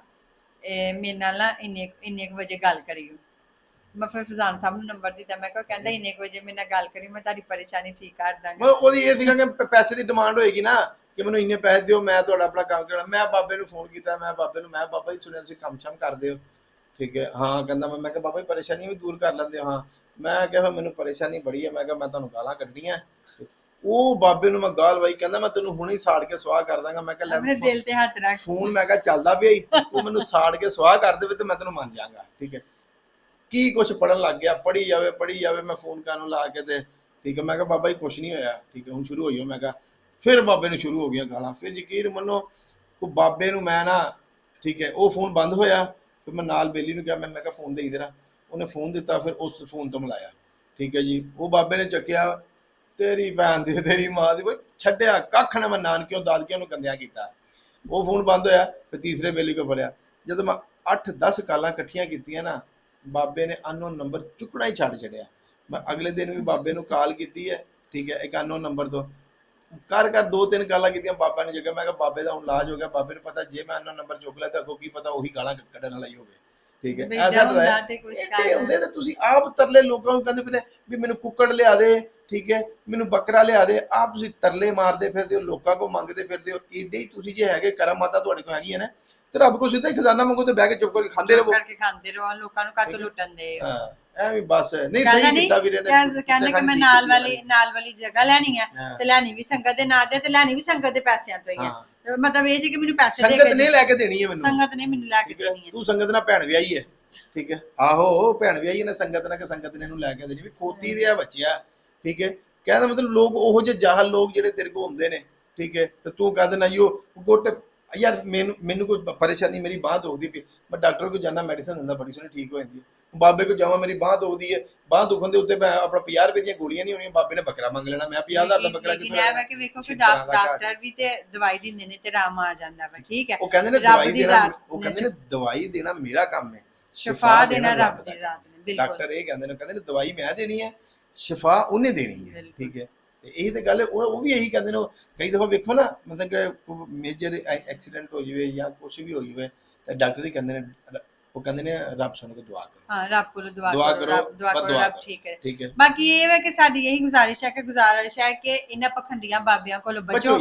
ਇਹ ਮੇਰੇ ਨਾਲ ਨਾ ਇੰਨੇ ਇੰਨੇ ਕੁ ਵਜੇ ਗੱਲ ਕਰਿਓ। ਮੈਂ ਫਿਰ ਫਜ਼ਾਨ ਸਾਹਿਬ ਨੂੰ ਨੰਬਰ ਦਿੱਤਾ। ਮੈਂ ਕਿਹਾ ਕਹਿੰਦਾ ਇੰਨੇ ਕੁ ਵਜੇ ਮੇਰੇ ਨਾਲ ਗੱਲ ਕਰੀ ਮੈਂ ਤੁਹਾਡੀ ਪਰੇਸ਼ਾਨੀ ਠੀਕ ਕਰ ਮੈਂ ਦਾਂਗਾ ਉਹਦੀ ਇਹ ਸੀਗਾ ਕਿ ਪ- ਪੈਸੇ ਦੀ ਡਿਮਾਂਡ ਹੋਏਗੀ ਨਾ ਕਿ ਮੈਨੂੰ ਇੰਨੇ ਪੈਸੇ ਦਿਓ ਮੈਂ ਤੁਹਾਡਾ ਆਪਣਾ ਕੰਮ ਕਰਾਂ ਮੈਂ ਬਾਬੇ ਨੂੰ ਫੋਨ ਕੀਤਾ ਮੈਂ ਬਾਬੇ ਨੂੰ ਮੈਂ ਬਾਬਾ ਜੀ ਸੁਣਿਆ ਤੁਸੀਂ ਕੰਮ ਸ਼ਮ ਕਰਦੇ ਹੋ? ਠੀਕ ਹੈ। ਹਾਂ ਕਹਿੰਦਾ ਮੈਂ ਮੈਂ ਕਿਹਾ ਬਾਬਾ ਜੀ ਪਰੇਸ਼ਾਨੀ ਵੀ ਦੂਰ ਕਰ ਲੈਂਦੇ ਹੋ। ਹਾਂ। ਮੈਂ ਕਿਹਾ ਮੈਨੂੰ ਪਰੇਸ਼ਾਨੀ ਬੜੀ ਹੈ ਮੈਂ ਕਿਹਾ ਮੈਂ ਤੁਹਾਨੂੰ ਗਾਲਾਂ ਕੱਢਣੀਆਂ। ਉਹ ਬਾਬੇ ਨੂੰ ਮੈਂ ਗਾਲ ਵਾਈ ਕਹਿੰਦਾ ਮੈਂ ਤੈਨੂੰ ਹੁਣੇ ਹੀ ਸਾੜ ਕੇ ਸਵਾਹ ਕਰ ਦਾਂਗਾ। ਮੈਂ ਕਿਹਾ ਆਪਣੇ ਦਿਲ ਤੇ ਹੱਥ ਰੱਖ। ਫੋਨ ਮੈਂ ਕਿਹਾ ਚੱਲਦਾ ਪਿਆ ਈ ਤੂੰ ਮੈਨੂੰ ਸਾੜ ਕੇ ਸਵਾਹ ਕਰ ਦੇਵੇ ਤੇ ਮੈਂ ਤੈਨੂੰ ਮੰਨ ਜਾਗਾ ਠੀਕ ਹੈ। ਕੀ ਕੁਛ ਪੜਨ ਲੱਗ ਗਿਆ ਪੜੀ ਜਾਵੇ ਪੜੀ ਜਾਵੇ ਮੈਂ ਫੋਨ ਕਰਨ ਨੂੰ ਲਾ ਕੇ ਤੇ ਠੀਕ ਹੈ ਮੈਂ ਕਿਹਾ ਬਾਬਾ ਜੀ ਕੁਛ ਨਹੀਂ ਹੋਇਆ ਠੀਕ ਹੈ ਹੁਣ ਸ਼ੁਰੂ ਹੋਈ ਹੋ ਮੈਂ ਕਿਹਾ ਫਿਰ ਬਾਬੇ ਨੂੰ ਸ਼ੁਰੂ ਹੋ ਗਈਆਂ ਗਾਲਾਂ। ਫਿਰ ਯਕੀਨ ਮੰਨੋ ਕੋ ਬਾਬੇ ਨੂੰ ਮੈਂ ਨਾ ਠੀਕ ਹੈ ਉਹ ਫੋਨ ਬੰਦ ਹੋਇਆ ਫਿਰ ਮੈਂ ਨਾਲ ਬੇਲੀ ਨੂੰ ਕਿਹਾ ਮੈਂ ਮੈਂ ਕਿਹਾ ਫੋਨ ਦੇ ਇਧਰ ਉਹਨੇ ਫੋਨ ਦਿੱਤਾ, ਫਿਰ ਉਸ ਫੋਨ ਤੋਂ ਮਿਲਾਇਆ। ਠੀਕ ਹੈ ਜੀ, ਉਹ ਬਾਬੇ ਨੇ ਚੱਕਿਆ, ਤੇਰੀ ਭੈਣ ਦੀ, ਤੇਰੀ ਮਾਂ ਦੀ ਕੋਈ ਛੱਡਿਆ, ਕੱਖ ਨਾ ਮੈਂ ਨਾਨਕਿਓ, ਦਾਦਕਿਆਂ ਨੂੰ ਕੰਦਿਆ ਕੀਤਾ। ਉਹ ਫੋਨ ਬੰਦ ਹੋਇਆ, ਫਿਰ ਤੀਸਰੇ ਬੇਲੀ ਕੋ ਫੜਿਆ। ਜਦੋਂ ਮੈਂ 8-10 ਕਾਲਾਂ ਇਕੱਠੀਆਂ ਕੀਤੀਆਂ ਨਾ, ਬਾਬੇ ਨੇ ਅਨਨੋਨ ਨੰਬਰ ਚੁੱਕਣਾ ਹੀ ਛੱਡ ਛੱਡਿਆ। ਮੈਂ ਅਗਲੇ ਦਿਨ ਵੀ ਬਾਬੇ ਨੂੰ ਕਾਲ ਕੀਤੀ ਹੈ, ਠੀਕ ਹੈ, ਇੱਕ ਅਨਨੋਨ ਨੰਬਰ ਤੋਂ। ਕਰ ਕਰ ਦੋ ਤਿੰਨ ਕਾਲਾਂ ਕੀਤੀਆਂ, ਬਾਬਾ ਨੇ ਜਗ੍ਹਾ, ਮੈਂ ਕਿਹਾ ਬਾਬੇ ਦਾ ਹੁਣ ਇਲਾਜ ਹੋ ਗਿਆ, ਬਾਬੇ ਨੂੰ ਪਤਾ, ਜੇ ਮੈਂ ਅਨਨੋਨ ਨੰਬਰ ਚੁੱਕ ਲਿਆ ਤਾਂ ਅੱਗੋਂ ਕੀ ਪਤਾ ਉਹੀ ਗਾਲਾਂ ਕੱਢਣ ਵਾਲਾ ਹੀ ਹੋਵੇ। ਠੀਕ ਹੈ ਐਸਾ ਹੁੰਦਾ ਤੇ ਏਡੇ ਕਰ ਹੁੰਦੇ ਤੇ ਤੁਸੀਂ ਆਪ ਤਰਲੇ ਲੋਕਾਂ ਨੂੰ ਕਹਿੰਦੇ ਪਏ ਵੀ ਮੈਨੂੰ ਕੁੱਕੜ ਲਿਆ ਦੇ ਠੀਕ ਹੈ ਮੈਨੂੰ ਬੱਕਰਾ ਲਿਆ ਦੇ ਆਪ ਤੁਸੀਂ ਤਰਲੇ ਮਾਰਦੇ ਫਿਰਦੇ ਹੋ ਲੋਕਾਂ ਕੋ ਮੰਗਦੇ ਫਿਰਦੇ ਹੋ ਏਡੇ ਹੀ ਤੁਸੀਂ ਜੇ ਹੈਗੇ ਕਰਮ ਮਾਤਾ ਤੁਹਾਡੇ ਕੋਲ ਹੈਗੀ ਹੈ ਨਾ ਤੇ ਰੱਬ ਕੋ ਸਿੱਧਾ ਹੀ ਖਜ਼ਾਨਾ ਮੰਗੋ ਤੇ ਬਹਿ ਕੇ ਚੁੱਪ ਕਰਕੇ ਖਾਂਦੇ ਰਹੋ। ਕਰਕੇ ਖਾਂਦੇ ਰਹੋ ਲੋਕਾਂ ਨੂੰ ਕਾਤੋਂ ਲੁੱਟਣ ਦੇ ਹਾਂ? ਐਵੇਂ ਬਸ ਨਹੀਂ ਕਹਿੰਦਾ ਸਹੀ ਨਹੀਂ ਕੀਤਾ ਵੀਰੇ ਨੇ। ਕਹਿੰਦੇ ਕਿ ਮੈਂ ਨਾਲ ਵਾਲੀ ਨਾਲ ਵਾਲੀ ਜਗ੍ਹਾ ਲੈਣੀ ਹੈ। ਤੇ ਲੈਣੀ ਵੀ ਸੰਗਤ ਦੇ ਨਾਂ ਤੇ ਤੇ ਲੈਣੀ ਵੀ ਸੰਗਤ ਦੇ ਪੈਸਿਆਂ ਤੋਂ ਹੀ ਹੈ। ਮਤਲਬ ਇਹ ਸੀ ਕਿ ਮੈਨੂੰ ਪੈਸੇ ਦੇ ਸੰਗਤ ਨੇ ਲੈ ਕੇ ਦੇਣੀ ਹੈ ਮੈਨੂੰ। ਸੰਗਤ ਨੇ ਮੈਨੂੰ ਲੈ ਕੇ ਦੇਣੀ ਹੈ ਤੂੰ ਸੰਗਤ ਨਾਲ ਭੈਣ ਵਿਆਹੀ ਹੈ। ਠੀਕ ਹੈ। ਆਹੋ ਭੈਣ ਵਿਆਹੀ ਨੇ ਸੰਗਤ ਨਾਲ ਕਿ ਸੰਗਤ ਨੇ ਇਹਨੂੰ ਲੈ ਕੇ ਦੇਣੀ ਵੀ ਖੋਤੀ ਦੇ ਆ ਬੱਚਿਆ। ਠੀਕ ਹੈ। ਕਹਿੰਦਾ ਮਤਲਬ ਲੋਕ ਉਹੋ ਜਿਹੇ ਜਾਹਲ ਲੋਕ ਜਿਹੜੇ ਤੇਰੇ ਕੋਲ ਹੁੰਦੇ ਨੇ। ਠੀਕ ਹੈ। ਤੇ ਤੂੰ ਕਹਿੰਦਾ ਨਾ ਉਹ ਗੁੱਟ ਯਾਰ ਮੈਨੂੰ ਮੈਨੂੰ ਕੋਈ ਪਰੇਸ਼ਾਨੀ ਮੇਰੀ ਬਾਂਹ ਦੁਖਦੀ ਪਈ। ਮੈਂ ਡਾਕਟਰ ਕੋਲ ਜਾਣਾ ਮੈਡੀਸਨ ਦਿੰਦਾ ਬੜੀ ਸੋਹਣੀ ਠੀਕ ਹੋ ਜਾਂਦੀ ਹੈ। ਬਾਬੇ ਕੋਲ ਜਾਵਾਂ ਮੇਰੀ ਬਾਂਹ ਦੁਖਦੀ ਹੈ। ਬਾਂਹ ਦੁਖਣ ਦੇ ਉੱਤੇ ਮੈਂ ਆਪਣਾ 50 ਰੁਪਏ ਦੀਆਂ ਗੋਲੀਆਂ ਨਹੀਂ ਹੋਣੀਆਂ ਬਾਬੇ ਨੇ ਬੱਕਰਾ ਮੰਗ ਲੈਣਾ। ਮੈਂ 50000 ਦਾ ਬੱਕਰਾ ਕਿੱਥੋਂ ਵਾ ਕਿ ਵੇਖੋ ਕਿ। ਡਾਕਟਰ ਵੀ ਤੇ ਦਵਾਈ ਦਿੰਦੇ ਨੇ ਤੇ ਆਰਾਮ ਆ ਜਾਂਦਾ ਵਾ ਠੀਕ ਹੈ। ਉਹ ਕਹਿੰਦੇ ਨੇ ਦਵਾਈ ਦੇਣਾ ਉਹ ਕਹਿੰਦੇ ਨੇ ਦਵਾਈ ਦੇਣਾ ਮੇਰਾ ਕੰਮ ਹੈ। ਸ਼ਿਫਾ ਦੇਣਾ ਰੱਬ ਦਾ ਜ਼ਾਤ ਨੇ ਬਿਲਕੁਲ। ਡਾਕਟਰ ਇਹ ਕਹਿੰਦੇ ਨੇ ਕਹਿੰਦੇ ਨੇ ਦਵਾਈ ਮੈਂ ਦੇਣੀ ਹੈ ਸ਼ਿਫਾ ਉਹਨੇ ਦੇਣੀ ਹੈ। ਠੀਕ ਹੈ। ਤੇ ਇਹੀ ਤੇ ਗੱਲ ਹੈ ਉਹ ਵੀ ਇਹੀ ਕਹਿੰਦੇ ਨੇ ਕਈ ਦਫਾ ਵੇਖੋ ਨਾ ਮਤਲਬ ਕਿ ਮੇਜਰ ਐਕਸੀਡੈਂਟ ਹੋ ਜਾਵੇ ਜਾਂ ਕੁਝ ਵੀ ਹੋ ਜਾਵੇ ਤੇ ਡਾਕਟਰ ਹੀ ਕਹਿੰਦੇ ਨੇ ਉਹ ਕਹਿੰਦੇ ਨੇ ਰੱਬ ਸਾਨੂੰ ਕੋ ਦੁਆ ਕਰੋ ਹਾਂ ਰੱਬ ਕੋਲੋਂ ਦੁਆ ਦੁਆ ਕਰੋ ਦੁਆ ਕਰੋ ਰੱਬ। ਠੀਕ ਹੈ ਬਾਕੀ ਇਹ ਹੈ ਕਿ ਸਾਡੀ ਇਹੀ ਗੁਜ਼ਾਰਿਸ਼ ਹੈ ਕਿ ਗੁਜ਼ਾਰਿਸ਼ ਹੈ ਕਿ ਇਹਨਾਂ ਪਖੰਡੀਆਂ ਬਾਬਿਆਂ ਕੋਲੋਂ ਬਚੋ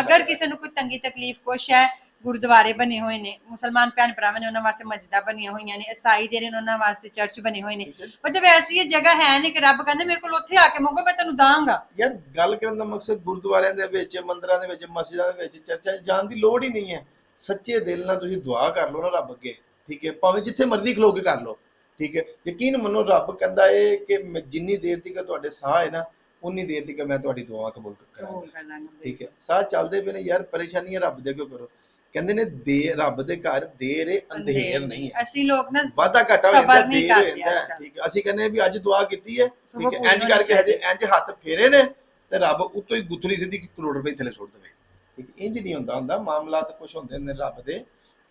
ਅਗਰ। ਕਿਸੇ ਨੂੰ ਕੋਈ ਤੰਗੀ ਤਕਲੀਫ ਕੁਛ ਹੈ ਗੁਰਦੁਆਰੇ ਬਣੇ ਹੋਏ ਨੇ ਮੁਸਲਮਾਨ ਭੈਣ ਭਰਾਵਾਂ ਨੇ ਉਹਨਾਂ ਵਾਸਤੇ ਮਸਜਿਦਾਂ ਬਣੀਆਂ ਹੋਈਆਂ ਨੇ ਈਸਾਈ ਜਿਹੜੇ ਨੇ ਉਹਨਾਂ ਵਾਸਤੇ ਚਰਚ ਬਣੇ ਹੋਏ ਨੇ। ਮਤਲਬ ਐਸੀ ਇਹ ਜਗ੍ਹਾ ਹੈ ਨਹੀਂ ਕਿ ਰੱਬ ਕਹਿੰਦੇ ਮੇਰੇ ਕੋਲ ਉੱਥੇ ਆ ਕੇ ਮੰਗੋ ਮੈਂ ਤੈਨੂੰ ਦਾਂਗਾ। ਯਾਰ ਗੱਲ ਕਰਨ ਦਾ ਮਕਸਦ ਗੁਰਦੁਆਰਿਆਂ ਦੇ ਵਿੱਚ ਮੰਦਿਰਾਂ ਦੇ ਵਿੱਚ ਮਸਜਿਦਾਂ ਦੇ ਵਿੱਚ ਚਰਚਾਂ 'ਚ ਜਾਣ ਦੀ ਲੋੜ ਹੀ ਨਹੀਂ ਹੈ। ਸੱਚੇ ਦਿਲ ਨਾਲ ਤੁਸੀਂ ਦੁਆ ਕਰ ਲਓ ਨਾ ਰੱਬ ਅੱਗੇ ਠੀਕ ਹੈ? ਭਾਵੇਂ ਜਿੱਥੇ ਮਰਜ਼ੀ ਖਲੋ ਕੇ ਕਰ ਲਓ ਠੀਕ ਹੈ? ਯਕੀਨ ਮੰਨੋ ਰੱਬ ਕਹਿੰਦਾ ਏ ਕਿ ਜਿੰਨੀ ਦੇਰ ਤੱਕ ਤੁਹਾਡੇ ਸਾਹ ਹੈ ਨਾ ਉਨੀ ਦੇਰ ਤੱਕ ਮੈਂ ਤੁਹਾਡੀ ਦੁਆ ਕਬੂਲ ਕਰਾਂਗਾ। ਠੀਕ ਹੈ? ਸਾਹ ਚੱਲਦੇ ਪਏ ਨੇ ਯਾਰ ਪਰੇਸ਼ਾਨੀਆਂ ਰੱਬ ਦੇ ਕਿਉਂ ਕਰੋ। ਕਹਿੰਦੇ ਨੇ ਦੇ ਰੱਬ ਦੇ ਘਰ ਦੇਰ ਏ ਅੰਧੇਰ ਨਹੀਂ ਹੈ। ਅਸੀਂ ਲੋਕ ਨਾ ਵਾਦਾ ਘਟਾ ਹੋ ਜਾਂਦਾ ਦੇਰ ਹੋ। ਠੀਕ ਹੈ। ਅਸੀਂ ਕਹਿੰਦੇ ਵੀ ਅੱਜ ਦੁਆ ਕੀਤੀ ਹੈ ਠੀਕ ਹੈ। ਇੰਜ ਕਰਕੇ ਹਜੇ। ਇੰਜ ਹੱਥ ਫੇਰੇ ਨੇ ਤੇ ਰੱਬ ਉੱਤੋਂ ਹੀ ਗੁੱਥਲੀ ਸਿੱਧੀ ਕਰੋੜ ਰੁਪਏ ਥੱਲੇ ਸੁੱਟ ਦੇਵੇ। ਠੀਕ ਇੰਜ ਨਹੀਂ ਹੁੰਦਾ ਹੁੰਦਾ ਮਾਮਲਾ ਤਾਂ ਕੁਝ ਹੁੰਦੇ ਨੇ ਰੱਬ ਦੇ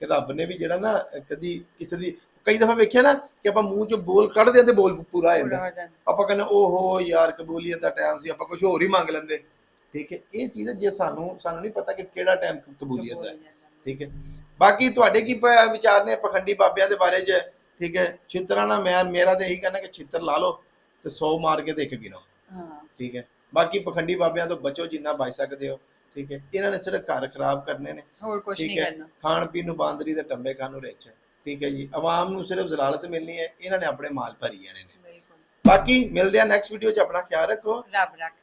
ਕਿ ਰੱਬ ਨੇ ਵੀ ਜਿਹੜਾ ਨਾ ਕਦੀ ਕਿਸੇ ਦੀ ਕਈ ਦਫਾ ਵੇਖਿਆ ਨਾ ਕਿ ਆਪਾਂ ਮੂੰਹ ਚੋਂ ਬੋਲ ਕੱਢਦੇ ਹਾਂ ਤੇ ਬੋਲ ਪੂਰਾ ਆ ਜਾਂਦਾ। ਆਪਾਂ ਕਹਿੰਦੇ ਓਹੋ ਯਾਰ ਕਬੂਲੀਅਤ ਦਾ ਟਾਈਮ ਸੀ ਆਪਾਂ ਕੁਝ ਹੋਰ ਹੀ ਮੰਗ ਲੈਂਦੇ। ਠੀਕ ਹੈ ਇਹ ਚੀਜ਼ ਜੇ ਸਾਨੂੰ ਸਾਨੂੰ ਨਹੀਂ ਪਤਾ ਕਿ ਕਿਹੜਾ ਟਾਈਮ ਕਬੂਲੀਅਤ ਦਾ ਹੈ ਠੀਕ ਹੈ। ਬਾਕੀ ਤੁਹਾਡੇ ਕੀ ਵਿਚਾਰ ਨੇ ਪਖੰਡੀ ਬਾਬਿਆਂ ਦੇ ਬਾਰੇ 'ਚ? ਠੀਕ ਹੈ। ਛਿੱਤਰਾਂ ਨਾਲ ਮੈਂ ਮੇਰਾ ਤੇ ਇਹੀ ਕਹਿਣਾ ਕਿ ਛਿੱਤਰ ਲਾ ਲਓ ਤੇ 100 ਮਾਰ ਕੇ ਤੇ ਇੱਕ ਗਿਣੋ। ਹਾਂ। ਠੀਕ ਹੈ। ਬਾਕੀ ਪਖੰਡੀ ਬਾਬਿਆਂ ਤੋਂ ਬਚੋ ਜਿੰਨਾ ਬਚ ਸਕਦੇ ਹੋ। ਠੀਕ ਹੈ। ਇਹਨਾਂ ਨੇ ਸਿਰਫ ਘਰ ਖਰਾਬ ਕਰਨੇ ਨੇ। ਹੋਰ ਕੁਝ ਨਹੀਂ। ਕਰਨਾ। ਖਾਣ ਪੀਣ ਨੂੰ ਬਾਂਦਰੀ ਤੇ ਟੰਬੇ ਖਾਣ ਨੂੰ ਰਿਚ। ਠੀਕ ਹੈ ਜੀ। ਆਵਾਮ ਨੂੰ ਸਿਰਫ ਜ਼ਲਾਲਤ ਮਿਲਣੀ ਹੈ। ਇਹਨਾਂ ਨੇ ਆਪਣੇ ਮਾਲ ਭਰੀ ਜਾਣੇ ਨੇ। ਬਿਲਕੁਲ। ਬਾਕੀ ਮਿਲਦੇ ਆ ਨੈਕਸਟ ਵੀਡੀਓ 'ਚ। ਆਪਣਾ ਖਿਆਲ ਰੱਖੋ। ਰੱਬ ਰੱਖ।